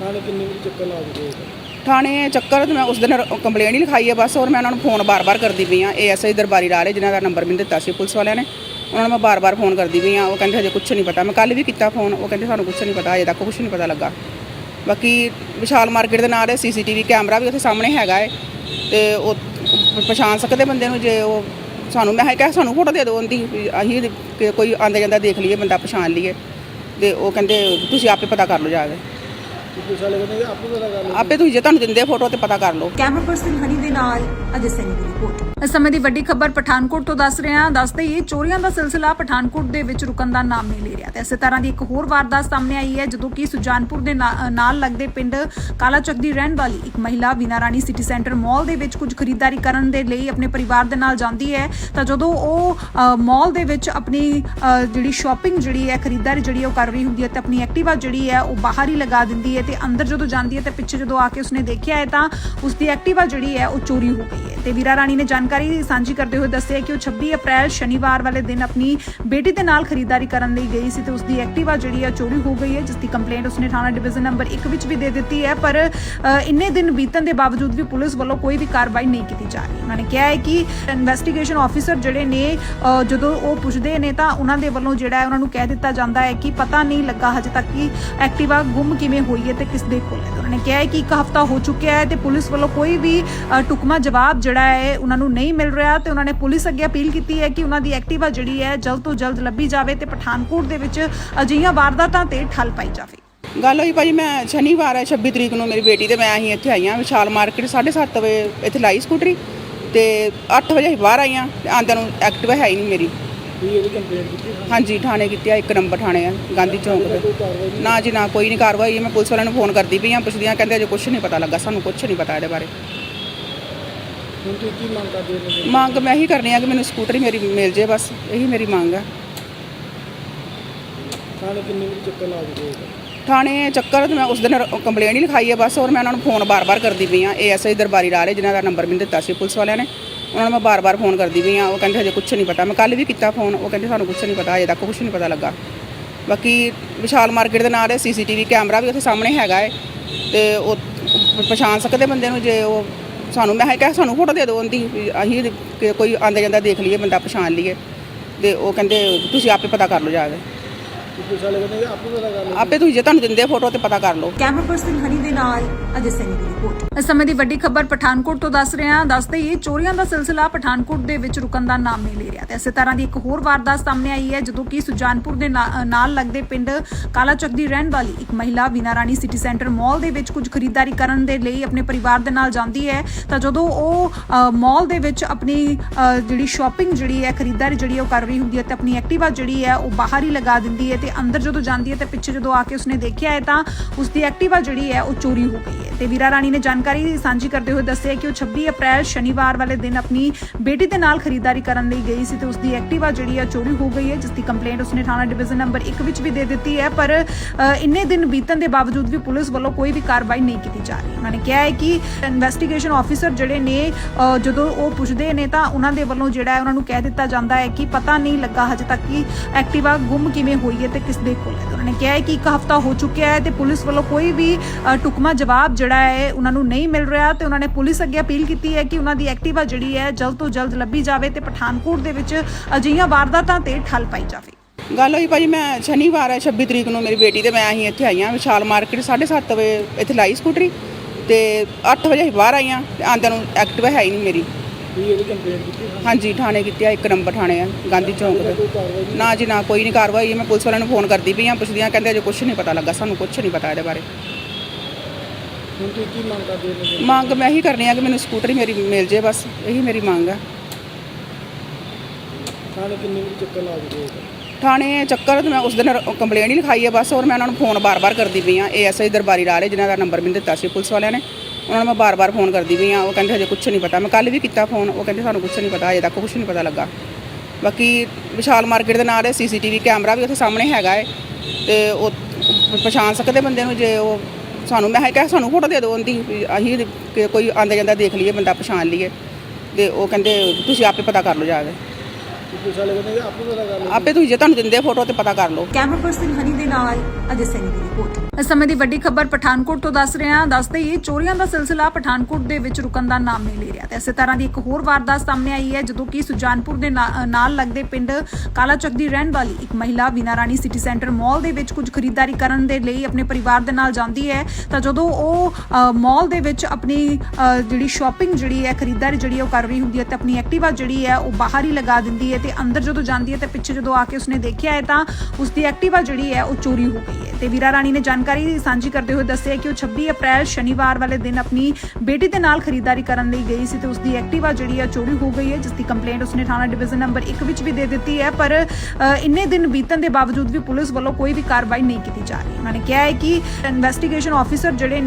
ਥਾਣੇ ਕਿੰਨੇ ਵਜੇ ਚੱਕਰ ਲਾ ਦਿੱਤੇ? ਹੋ ਥਾਣੇ ਚੱਕਰ ਤੇ ਮੈਂ ਉਸ ਦਿਨ ਕੰਪਲੇਂਟ ਹੀ ਲਿਖਾਈ ਹੈ ਬਸ ਔਰ ਮੈਂ ਉਹਨਾਂ ਨੂੰ ਫੋਨ ਬਾਰ-ਬਾਰ ਕਰਦੀ ਪਈ ਆ। ਏਐਸਆਈ ਦਰਬਾਰੀ ਲਾਲੇ ਜਿਨ੍ਹਾਂ ਦਾ ਨੰਬਰ ਮੈਨੂੰ ਦਿੱਤਾ ਸੀ ਪੁਲਿਸ ਵਾਲਿਆਂ ਨੇ। ਉਹਨਾਂ ਨੂੰ ਮੈਂ ਬਾਰ-ਬਾਰ ਫੋਨ ਕਰਦੀ ਪਈ ਆ। ਉਹ ਕਹਿੰਦੇ ਹਜੇ ਕੁਝ ਨਹੀਂ ਪਤਾ। ਮੈਂ ਕੱਲ ਵੀ ਕੀਤਾ ਫੋਨ। ਉਹ ਕਹਿੰਦੇ ਸਾਨੂੰ ਕੁਝ ਨਹੀਂ ਪਤਾ ਹਜੇ ਤੱਕ ਕੁਝ ਨਹੀਂ ਪਤਾ ਲੱਗਾ। ਬਾਕੀ ਵਿਸ਼ਾਲ ਮਾਰਕੀਟ ਦੇ ਨਾਲ ਸੀਸੀਟੀਵੀ ਕੈਮਰਾ ਵੀ ਉੱਥੇ ਸਾਹਮਣੇ ਹੈਗਾ ਹੈ। ਤੇ ਉਹ ਪਛਾਣ ਸਕਦੇ ਬੰਦੇ ਨੂੰ ਜੇ ਉਹ ਸਾਨੂੰ, ਮੈਂ ਕਿਹਾ ਸਾਨੂੰ ਫੋਟੋ ਦੇ ਦਿਓ ਉਹਦੀ ਵੀ ਅਸੀਂ ਕਿ ਕੋਈ ਆਂਦਾ ਜਾਂਦਾ ਦੇਖ ਲਈਏ, ਬੰਦਾ ਪਛਾਣ ਲਈਏ। ਤੇ ਉਹ ਕਹਿੰਦੇ, ਤੁਸੀਂ ਆਪੇ ਪਤਾ ਕਰ ਲਓ ਜਾ ਕੇ। ਪੁਲਿਸ ਵਾਲੇ ਕਹਿੰਦੇ ਆਪੇ ਪਤਾ ਕਰ ਲਓ। ਆਪੇ ਤੁਸੀਂ ਜੇ ਤੁਹਾਨੂੰ ਦਿੰਦੇ ਫੋਟੋ ਤੇ ਪਤਾ ਕਰ ਲਓ। ਕੈਮਰਾ ਪਰਸਨ ਹਨੀ ਦੇ ਨਾਲ ਅਜੇ ਸੈਨੀ ਦੀ ਰਿਪੋਰਟ ਇਸ ਸਮੇਂ ਦੀ ਵੱਡੀ ਖਬਰ ਪਠਾਨਕੋਟ ਤੋਂ ਦੱਸ ਰਹੇ ਹਾਂ। ਦੱਸਦੇ ਹੀ ਚੋਰੀਆਂ ਦਾ ਸਿਲਸਿਲਾ ਪਠਾਨਕੋਟ ਦੇ ਵਿੱਚ ਰੁਕਣ ਦਾ ਨਾਮ ਨਹੀਂ ਲੈ ਰਿਹਾ ਤੇ ਇਸੇ ਤਰ੍ਹਾਂ ਦੀ ਇੱਕ ਹੋਰ ਵਾਰਦਾਤ ਸਾਹਮਣੇ ਆਈ ਹੈ ਜਦੋਂ ਕਿ ਸੁਜਾਨਪੁਰ ਦੇ ਨਾਲ ਲੱਗਦੇ ਪਿੰਡ ਕਾਲਾਚੱਕ ਦੀ ਰਹਿਣ ਵਾਲੀ ਇੱਕ ਮਹਿਲਾ ਵੀਨਾ ਰਾਣੀ ਸਿਟੀ ਸੈਂਟਰ ਮਾਲ ਦੇ ਵਿੱਚ ਕੁਝ ਖਰੀਦਦਾਰੀ ਕਰਨ ਦੇ ਲਈ ਆਪਣੇ ਪਰਿਵਾਰ ਦੇ ਨਾਲ ਜਾਂਦੀ ਹੈ। ਤਾਂ ਜਦੋਂ ਉਹ ਮਾਲ ਦੇ ਵਿੱਚ ਆਪਣੀ ਜਿਹੜੀ ਸ਼ਾਪਿੰਗ ਜਿਹੜੀ ਹੈ ਖਰੀਦਦਾਰੀ ਜਿਹੜੀ ਉਹ ਕਰ ਰਹੀ ਹੁੰਦੀ ਹੈ ਤੇ ਆਪਣੀ ਐਕਟਿਵਾ ਜਿਹੜੀ ਹੈ ਉਹ ਬਾਹਰ ਹੀ ਲਗਾ ਦਿੰਦੀ ਹੈ ਤੇ ਅੰਦਰ ਜਦੋਂ ਜਾਂਦੀ ਹੈ ਤੇ ਪਿੱਛੇ ਜਦੋਂ ਆ ਕੇ ਉਸਨੇ ਦੇਖਿਆ ਹੈ ਤਾਂ ਉਸਦੀ ਐਕਟਿਵਾ ਜਿਹੜੀ ਹੈ ਉਹ ਚੋਰੀ ਹੋ ਗਈ ਹੈ। ਤੇ ਵੀਰਾ ਰਾਣੀ ਨੇ ਜਾਣਕਾਰੀ ਸਾਂਝੀ ਕਰਦੇ ਹੋਏ ਦੱਸਿਆ ਕਿ ਉਹ 26 ਅਪ੍ਰੈਲ ਸ਼ਨੀਵਾਰ ਵਾਲੇ ਦਿਨ ਆਪਣੀ ਬੇਟੀ ਦੇ ਨਾਲ ਖਰੀਦਦਾਰੀ ਕਰਨ ਲਈ ਗਈ ਸੀ ਤੇ ਉਸਦੀ ਐਕਟਿਵਾ ਜਿਹੜੀ ਹੈ ਚੋਰੀ ਹੋ ਗਈ ਹੈ, ਜਿਸ ਦੀ ਕੰਪਲੇਂਟ ਉਸਨੇ ਥਾਣਾ ਡਿਵੀਜ਼ਨ ਨੰਬਰ 1 ਵਿੱਚ ਵੀ ਦੇ ਦਿੱਤੀ ਹੈ। ਪਰ ਇੰਨੇ ਦਿਨ ਬੀਤਣ ਦੇ ਬਾਵਜੂਦ ਵੀ ਪੁਲਿਸ ਵੱਲੋਂ ਕੋਈ ਵੀ ਕਾਰਵਾਈ ਨਹੀਂ ਕੀਤੀ ਜਾ ਰਹੀ। ਉਹਨਾਂ ਨੇ ਕਿਹਾ ਹੈ ਕਿ ਇਨਵੈਸਟੀਗੇਸ਼ਨ ਆਫੀਸਰ ਜਿਹੜੇ ਨੇ ਜਦੋਂ ਉਹ ਪੁੱਛਦੇ ਨੇ ਤਾਂ ਉਹਨਾਂ ਦੇ ਵੱਲੋਂ ਜਿਹੜਾ ਹੈ ਉਹਨਾਂ ਨੂੰ ਕਹਿ ਦਿੱਤਾ ਜਾਂਦਾ ਹੈ ਕਿ ਪਤਾ ਨਹੀਂ ਲੱਗਾ ਹਜੇ ਤੱਕ ਕਿ ਐਕਟਿਵਾ ਗੁੰਮ ਕਿਵੇਂ ਹੋਈ ਹੈ। ਤੇ ਕਿਸ ਦੇ ਕੋਲ ਹੈ? ਉਹਨਾਂ ਨੇ ਕਿਹਾ ਹੈ ਕਿ ਇੱਕ ਹਫਤਾ ਹੋ ਚੁੱਕਿਆ ਹੈ ਤੇ ਪੁਲਿਸ ਵੱਲੋਂ ਕੋਈ ਵੀ ਅ, ਢੁਕਵਾਂ ਜਵਾਬ ਜਿਹੜਾ ਹੈ ਉਹਨਾਂ ਨੂੰ ਨਹੀਂ ਮਿਲ ਰਿਹਾ ਤੇ ਉਹਨਾਂ ਨੇ ਪੁਲਿਸ ਅੱਗੇ ਅਪੀਲ ਕੀਤੀ ਹੈ ਕਿ ਉਹਨਾਂ ਦੀ ਐਕਟਿਵਾ ਜਿਹੜੀ ਹੈ ਜਲਦ ਤੋਂ ਜਲਦ ਲੱਭੀ ਜਾਵੇ ਤੇ ਪਠਾਨਕੋਟ ਦੇ ਵਿੱਚ ਅਜਿਹੀਆਂ ਵਾਰਦਾਤਾਂ ਤੇ ਠੱਲ ਪਾਈ ਜਾਵੇ। ਗੱਲ ਹੋਈ ਭਾਜੀ ਮੈਂ ਸ਼ਨੀਵਾਰ ਹੈ 26 ਤਰੀਕ ਨੂੰ ਮੇਰੀ ਬੇਟੀ ਤੇ ਮੈਂ ਅਸੀਂ ਇੱਥੇ ਆਈਆਂ ਵਿਸ਼ਾਲ ਮਾਰਕੀਟ 7:30 ਵਜੇ ਇੱਥੇ ਲਾਈ ਸਕੂਟਰੀ ਤੇ 8 ਵਜੇ ਅਸੀਂ ਬਾਹਰ ਆਈਆਂ ਤੇ ਆਂਦਿਆਂ ਨੂੰ ਐਕਟਿਵਾ ਹੈ ਹੀ ਨਹੀਂ ਮੇਰੀ। ਵੀ ਇਹਦੀ ਕੰਪਲੇਂਟ ਕੀਤੀ ਹੈ ਹਾਂਜੀ ਥਾਣੇ ਕੀਤੀ ਆ ਇੱਕ ਨੰਬਰ ਥਾਣੇ ਆ ਗਾਂਧੀ ਚੌਂਕ ਤੇ ਨਾ ਜੀ ਨਾ ਕੋਈ ਨਹੀਂ ਕਾਰਵਾਈ। ਮੈਂ ਪੁਲਿਸ ਵਾਲਿਆਂ ਨੂੰ ਫੋਨ ਕਰਦੀ ਪਈ ਆ ਪੁੱਛਦੀਆਂ ਕਹਿੰਦੇ ਅਜੇ ਕੁਝ ਨਹੀਂ ਪਤਾ ਲੱਗਾ ਸਾਨੂੰ ਕੁਝ ਨਹੀਂ ਪਤਾ ਇਹਦੇ ਬਾਰੇ। ਹੁਣ ਤੁਸੀਂ ਕੀ ਮੰਗ ਕਰਦੇ ਹੋ ਇਹਨਾਂ ਮੰਗ ਮੈਂ ਇਹੀ ਕਰਨੀ ਆ ਕਿ ਮੈਨੂੰ ਸਕੂਟਰੀ ਮੇਰੀ ਮਿਲ ਜੇ ਬਸ ਇਹੀ ਮੇਰੀ ਮੰਗ ਆ। ਥਾਣੇ ਕਿੰਨੀ ਚੱਕਰ ਲਾ ਦਿੱਤੇ ਥਾਣੇ ਚੱਕਰ ਤੇ ਮੈਂ ਉਸ ਦਿਨ ਕੰਪਲੇਂਟ ਹੀ ਲਿਖਾਈ ਹੈ ਬਸ ਔਰ ਮੈਂ ਉਹਨਾਂ ਨੂੰ ਫੋਨ ਬਾਰ-ਬਾਰ ਕਰਦੀ ਪਈ ਆ ਏਐਸਆਈ ਦਰਬਾਰੀ ਰਾਲੇ ਜਿਨ੍ਹਾਂ ਦਾ ਨੰਬਰ ਮੈਨੂੰ ਦਿੱਤਾ ਸੀ ਪੁਲਿਸ ਵਾਲਿਆਂ ਨੇ। ਉਹਨਾਂ ਨੂੰ ਮੈਂ ਬਾਰ-ਬਾਰ ਫੋਨ ਕਰਦੀ ਵੀ ਆ ਉਹ ਕਹਿੰਦੇ ਹਜੇ ਕੁਝ ਨਹੀਂ ਪਤਾ। ਮੈਂ ਕੱਲ ਵੀ ਕੀਤਾ ਫੋਨ, ਉਹ ਕਹਿੰਦੇ ਸਾਨੂੰ ਕੁਝ ਨਹੀਂ ਪਤਾ, ਹਜੇ ਤੱਕ ਕੁਝ ਨਹੀਂ ਪਤਾ ਲੱਗਾ। ਬਾਕੀ ਵਿਸ਼ਾਲ ਮਾਰਕੀਟ ਦੇ ਨਾਲ ਸੀਸੀਟੀਵੀ ਕੈਮਰਾ ਵੀ ਉੱਥੇ ਸਾਹਮਣੇ ਹੈਗਾ ਹੈ ਤੇ ਉਹ ਪਛਾਣ ਸਕਦੇ ਬੰਦੇ ਨੂੰ ਜੇ ਉਹ ਸਾਨੂੰ, ਮੈਂ ਕਿਹਾ ਸਾਨੂੰ ਫੋਟੋ ਦੇ ਦਿਓ ਉਹਦੀ, ਵੀ ਅਸੀਂ ਕੋਈ ਆਂਦਾ ਜਾਂਦਾ ਦੇਖ ਲਈਏ, ਬੰਦਾ ਪਛਾਣ ਲਈਏ। ਤੇ ਉਹ ਕਹਿੰਦੇ, ਤੁਸੀਂ ਆਪੇ ਪਤਾ ਕਰ ਲਓ ਜਾ ਕੇ। ਪੁਲਿਸ ਵਾਲੇ ਕਹਿੰਦੇ ਆਪੇ ਪਤਾ ਕਰ ਲਓ। ਆਪੇ ਤੁਸੀਂ ਜੇ ਤੁਹਾਨੂੰ ਦਿੰਦੇ ਫੋਟੋ ਤੇ ਪਤਾ ਕਰ ਲਓ। ਕੈਮਰਾ ਪਰਸਨ ਹਨੀ ਦੇ ਨਾਲ ਅਜੇ ਸੈਨੀ ਦੀ ਰਿਪੋਰਟ। ਇਸ ਸਮੇਂ ਦੀ ਵੱਡੀ ਖਬਰ ਪਠਾਨਕੋਟ ਤੋਂ ਦੱਸ ਰਹੇ ਹਾਂ। ਦੱਸਦੇ ਹੀ ਚੋਰੀਆਂ ਦਾ ਸਿਲਸਿਲਾ ਪਠਾਨਕੋਟ ਦੇ ਵਿੱਚ ਰੁਕਣ ਦਾ ਨਾਮ ਨਹੀਂ ਲੈ ਰਿਹਾ ਤੇ ਇਸੇ ਤਰ੍ਹਾਂ ਦੀ ਇੱਕ ਹੋਰ ਵਾਰਦਾਤ ਸਾਹਮਣੇ ਆਈ ਹੈ ਜਦੋਂ ਕਿ ਸੁਜਾਨਪੁਰ ਦੇ ਨਾਲ ਲੱਗਦੇ ਪਿੰਡ ਕਾਲਾਚੱਕ ਦੀ ਰਹਿਣ ਵਾਲੀ ਇੱਕ ਮਹਿਲਾ ਵੀਨਾ ਰਾਣੀ ਸਿਟੀ ਸੈਂਟਰ ਮਾਲ ਦੇ ਵਿੱਚ ਕੁਝ ਖਰੀਦਦਾਰੀ ਕਰਨ ਦੇ ਲਈ ਆਪਣੇ ਪਰਿਵਾਰ ਦੇ ਨਾਲ ਜਾਂਦੀ ਹੈ। ਤਾਂ ਜਦੋਂ ਉਹ ਮਾਲ ਦੇ ਵਿੱਚ ਆਪਣੀ ਜਿਹੜੀ ਸ਼ਾਪਿੰਗ ਜਿਹੜੀ ਹੈ ਖਰੀਦਦਾਰੀ ਜਿਹੜੀ ਉਹ ਕਰ ਰਹੀ ਹੁੰਦੀ ਹੈ ਤੇ ਆਪਣੀ ਐਕਟਿਵਾ ਜਿਹੜੀ ਹੈ ਉਹ ਬਾਹਰ ਹੀ ਲਗਾ ਦਿੰਦੀ ਹੈ ਤੇ ਅੰਦਰ ਜਦੋਂ ਜਾਂਦੀ ਹੈ ਤੇ ਪਿੱਛੇ ਜਦੋਂ ਆ ਕੇ ਉਸਨੇ ਦੇਖਿਆ ਹੈ ਤਾਂ ਉਸਦੀ ਐਕਟਿਵਾ ਜਿਹੜੀ ਹੈ ਉਹ ਚੋਰੀ ਹੋ ਗਈ ਹੈ। ਤੇ ਵੀਰਾ ਰਾਣੀ ਨੇ ਜਾਣਕਾਰੀ ਸਾਂਝੀ ਕਰਦੇ ਹੋਏ ਦੱਸਿਆ ਕਿ ਉਹ 26 ਅਪ੍ਰੈਲ ਸ਼ਨੀਵਾਰ ਵਾਲੇ ਦਿਨ ਆਪਣੀ ਬੇਟੀ ਦੇ ਨਾਲ ਖਰੀਦਦਾਰੀ ਕਰਨ ਲਈ ਗਈ ਸੀ ਤੇ ਉਸਦੀ ਐਕਟਿਵਾ ਜਿਹੜੀ ਹੈ ਚੋਰੀ ਹੋ ਗਈ ਹੈ, ਜਿਸ ਦੀ ਕੰਪਲੇਂਟ ਉਸਨੇ ਥਾਣਾ ਡਿਵੀਜ਼ਨ ਨੰਬਰ 1 ਵਿੱਚ ਵੀ ਦੇ ਦਿੱਤੀ ਹੈ। ਪਰ ਇੰਨੇ ਦਿਨ ਬੀਤਣ ਦੇ ਬਾਵਜੂਦ ਵੀ ਪੁਲਿਸ ਵੱਲੋਂ ਕੋਈ ਵੀ ਕਾਰਵਾਈ ਨਹੀਂ ਕੀਤੀ ਜਾ ਰਹੀ। ਉਹਨਾਂ ਨੇ ਕਿਹਾ ਹੈ ਕਿ ਇਨਵੈਸਟੀਗੇਸ਼ਨ ਆਫੀਸਰ ਜਿਹੜੇ ਨੇ ਜਦੋਂ ਉਹ ਪੁੱਛਦੇ ਨੇ ਤਾਂ ਉਹਨਾਂ ਦੇ ਵੱਲੋਂ ਜਿਹੜਾ ਹੈ ਉਹਨਾਂ ਨੂੰ ਕਹਿ ਦਿੱਤਾ ਜਾਂਦਾ ਹੈ ਕਿ ਪਤਾ ਨਹੀਂ ਲੱਗਾ ਹਜੇ ਤੱਕ ਕਿ ਐਕਟਿਵਾ ਗੁੰਮ ਕਿਵੇਂ ਹੋਈ ਹੈ ਤੇ ਕਿਸ ਦੇ ਕੋਲ ਹੈ? ਤੇ ਉਹਨਾਂ ਨੇ ਕਿਹਾ ਹੈ ਕਿ ਇੱਕ ਹਫਤਾ ਹੋ ਚੁੱਕਿਆ ਹੈ ਤੇ ਪੁਲਿਸ ਵੱਲੋਂ ਕੋਈ ਵੀ ਅ, ਜਵਾਬ ਜਿਹੜਾ ਹੈ ਉਹਨਾਂ ਨੂੰ ਨਹੀਂ ਮਿਲ ਰਿਹਾ ਤੇ ਉਹਨਾਂ ਨੇ ਪੁਲਿਸ ਅੱਗੇ ਅਪੀਲ ਕੀਤੀ ਹੈ ਕਿ ਉਹਨਾਂ ਦੀ ਐਕਟਿਵਾ ਜਿਹੜੀ ਹੈ ਜਲਦ ਤੋਂ ਜਲਦ ਲੱਭੀ ਜਾਵੇ ਤੇ ਪਠਾਨਕੋਟ ਦੇ ਵਿੱਚ ਅਜਿਹੀਆਂ ਵਾਰਦਾਤਾਂ ਤੇ ਠੱਲ ਪਾਈ ਜਾਵੇ। ਗੱਲ ਹੋਈ ਭਾਜੀ ਮੈਂ ਸ਼ਨੀਵਾਰ ਹੈ 26 ਤਰੀਕ ਨੂੰ ਮੇਰੀ ਬੇਟੀ ਤੇ ਮੈਂ ਅਸੀਂ ਇੱਥੇ ਆਈਆਂ ਵਿਸ਼ਾਲ ਮਾਰਕੀਟ 7:30 ਵਜੇ ਇੱਥੇ ਲਾਈ ਸਕੂਟਰੀ ਤੇ 8 ਵਜੇ ਬਾਹਰ ਆਈਆਂ ਤੇ ਆਂਦਿਆਂ ਨੂੰ ਐਕਟਿਵਾ ਹੈ ਹੀ ਨਹੀਂ ਮੇਰੀ। ਵੀ ਇਹਦੀ ਕੰਪਲੇਂਟ ਕੀਤੀ ਹੈ ਹਾਂਜੀ ਥਾਣੇ ਕੀਤੀ ਆ ਇੱਕ ਨੰਬਰ ਥਾਣੇ ਆ ਗਾਂਧੀ ਚੌਂਕ ਤੇ ਨਾ ਜੀ ਨਾ ਕੋਈ ਨਹੀਂ ਕਾਰਵਾਈ। ਮੈਂ ਪੁਲਿਸ ਵਾਲਿਆਂ ਨੂੰ ਫੋਨ ਕਰਦੀ ਪਈ ਆ ਪੁੱਛਦੀਆਂ ਕਹਿੰਦੇ ਅਜੇ ਕੁਝ ਨਹੀਂ ਪਤਾ ਲੱਗਾ ਸਾਨੂੰ ਕੁਝ ਨਹੀਂ ਪਤਾ ਇਹਦੇ ਬਾਰੇ। ਹੁਣ ਤੁਸੀਂ ਕੀ ਮੰਗ ਕਰਦੇ ਹੋ ਇਹਨਾਂ ਮੰਗ ਮੈਂ ਇਹੀ ਕਰਨੀ ਆ ਕਿ ਮੈਨੂੰ ਸਕੂਟਰੀ ਮੇਰੀ ਮਿਲ ਜੇ ਬਸ ਇਹੀ ਮੇਰੀ ਮੰਗ ਆ। ਥਾਣੇ ਕਿੰਨੀ ਚੱਕਰ ਲਾ ਦਿੱਤੇ ਥਾਣੇ ਚੱਕਰ ਤੇ ਮੈਂ ਉਸ ਦਿਨ ਕੰਪਲੇਂਟ ਹੀ ਲਿਖਾਈ ਹੈ ਬਸ ਔਰ ਮੈਂ ਉਹਨਾਂ ਨੂੰ ਫੋਨ ਬਾਰ-ਬਾਰ ਕਰਦੀ ਪਈ ਆ ਏਐਸਆਈ ਦਰਬਾਰੀ ਰਾਲੇ ਜਿਨ੍ਹਾਂ ਦਾ ਨੰਬਰ ਮੈਨੂੰ ਦਿੱਤਾ ਸੀ ਪੁਲਿਸ ਵਾਲਿਆਂ ਨੇ। ਉਹਨਾਂ ਨੂੰ ਮੈਂ ਬਾਰ-ਬਾਰ ਫੋਨ ਕਰਦੀ ਵੀ ਆ ਉਹ ਕਹਿੰਦੇ ਹਜੇ ਕੁਝ ਨਹੀਂ ਪਤਾ। ਮੈਂ ਕੱਲ ਵੀ ਕੀਤਾ ਫੋਨ, ਉਹ ਕਹਿੰਦੇ ਸਾਨੂੰ ਕੁਝ ਨਹੀਂ ਪਤਾ, ਹਜੇ ਤੱਕ ਕੁਝ ਨਹੀਂ ਪਤਾ ਲੱਗਾ। ਬਾਕੀ ਵਿਸ਼ਾਲ ਮਾਰਕੀਟ ਦੇ ਨਾਲ ਸੀਸੀਟੀਵੀ ਕੈਮਰਾ ਵੀ ਉੱਥੇ ਸਾਹਮਣੇ ਹੈਗਾ ਹੈ ਤੇ ਉਹ ਪਛਾਣ ਸਕਦੇ ਬੰਦੇ ਨੂੰ ਜੇ ਉਹ ਸਾਨੂੰ, ਮੈਂ ਕਿਹਾ ਸਾਨੂੰ ਫੋਟੋ ਦੇ ਦਿਓ ਉਹਦੀ, ਵੀ ਅਸੀਂ ਕਿ ਕੋਈ ਆਂਦਾ ਜਾਂਦਾ ਦੇਖ ਲਈਏ, ਬੰਦਾ ਪਛਾਣ ਲਈਏ। ਤੇ ਉਹ ਕਹਿੰਦੇ, ਤੁਸੀਂ ਆਪੇ ਪਤਾ ਕਰ ਲਓ ਜਾ ਕੇ। ਪੁਲਿਸ ਵਾਲੇ ਕਹਿੰਦੇ ਆਪੇ ਪਤਾ ਕਰ ਲਓ। ਆਪੇ ਤੁਸੀਂ ਜੇ ਤੁਹਾਨੂੰ ਦਿੰਦੇ ਫੋਟੋ ਤੇ ਪਤਾ ਕਰ ਲਓ। ਕੈਮਰਾ ਪਰਸਨ ਹਨੀ ਦੇ ਨਾਲ ਅਜੇ ਸੈਨੀ ਦੀ ਰਿਪੋਰਟ। ਇਸ ਸਮੇਂ ਦੀ ਵੱਡੀ ਖਬਰ ਪਠਾਨਕੋਟ ਤੋਂ ਦੱਸ ਰਹੇ ਹਾਂ। ਦੱਸਦੇ ਹੀ ਚੋਰੀਆਂ ਦਾ ਸਿਲਸਿਲਾ ਪਠਾਨਕੋਟ ਦੇ ਵਿੱਚ ਰੁਕਣ ਦਾ ਨਾਮ ਨਹੀਂ ਲੈ ਰਿਹਾ ਤੇ ਇਸੇ ਤਰ੍ਹਾਂ ਦੀ ਇੱਕ ਹੋਰ ਵਾਰਦਾਤ ਸਾਹਮਣੇ ਆਈ ਹੈ ਜਦੋਂ ਕਿ ਸੁਜਾਨਪੁਰ ਦੇ ਨਾਲ ਲੱਗਦੇ ਪਿੰਡ ਕਾਲਾਚੱਕ ਦੀ ਰਹਿਣ ਵਾਲੀ ਇੱਕ ਮਹਿਲਾ ਵੀਨਾ ਰਾਣੀ ਸਿਟੀ ਸੈਂਟਰ ਮਾਲ ਦੇ ਵਿੱਚ ਕੁਝ ਖਰੀਦਦਾਰੀ ਕਰਨ ਦੇ ਲਈ ਆਪਣੇ ਪਰਿਵਾਰ ਦੇ ਨਾਲ ਜਾਂਦੀ ਹੈ। ਤਾਂ ਜਦੋਂ ਉਹ ਮਾਲ ਦੇ ਵਿੱਚ ਆਪਣੀ ਜਿਹੜੀ ਸ਼ਾਪਿੰਗ ਜਿਹੜੀ ਹੈ ਖਰੀਦਦਾਰੀ ਜਿਹੜੀ ਉਹ ਕਰ ਰਹੀ ਹੁੰਦੀ ਹੈ ਤੇ ਆਪਣੀ ਐਕਟਿਵਾ ਜਿਹੜੀ ਹੈ ਉਹ ਬਾਹਰ ਹੀ ਲਗਾ ਦਿੰਦੀ ਹੈ ਹੈ ਤੇ ਅੰਦਰ ਜਦੋਂ ਜਾਂਦੀ ਹੈ ਤੇ ਪਿੱਛੇ ਜਦੋਂ ਆ ਕੇ ਉਸਨੇ ਦੇਖਿਆ ਹੈ ਤਾਂ ਉਸ ਦੀ ਐਕਟਿਵਾ ਜਿਹੜੀ ਹੈ ਉਹ ਚੋਰੀ ਹੋ ਗਈ ਹੈ। ਤੇ ਵੀਰਾ ਰਾਣੀ ਨੇ ਜਾਣਕਾਰੀ ਸਾਂਝੀ ਕਰਦੇ ਹੋਏ ਦੱਸਿਆ ਕਿ ਉਹ 26 ਅਪ੍ਰੈਲ ਸ਼ਨੀਵਾਰ ਵਾਲੇ ਦਿਨ ਆਪਣੀ ਬੇਟੀ ਦੇ ਨਾਲ ਖਰੀਦਦਾਰੀ ਕਰਨ ਲਈ ਗਈ ਸੀ ਤੇ ਉਸ ਦੀ ਐਕਟਿਵਾ ਜਿਹੜੀ ਹੈ ਚੋਰੀ ਹੋ ਗਈ ਹੈ, ਜਿਸ ਦੀ ਕੰਪਲੇਂਟ ਉਸਨੇ ਥਾਣਾ ਡਿਵੀਜ਼ਨ ਨੰਬਰ 1 ਵਿੱਚ ਵੀ ਦੇ ਦਿੱਤੀ ਹੈ। ਪਰ ਇੰਨੇ ਦਿਨ ਬੀਤਣ ਦੇ ਬਾਵਜੂਦ ਵੀ ਪੁਲਿਸ ਵੱਲੋਂ ਕੋਈ ਵੀ ਕਾਰਵਾਈ ਨਹੀਂ ਕੀਤੀ ਜਾ ਰਹੀ। ਉਹਨਾਂ ਨੇ ਕਿਹਾ ਹੈ ਕਿ ਇਨਵੈਸਟੀਗੇਸ਼ਨ ਆਫੀਸਰ ਜਿਹੜੇ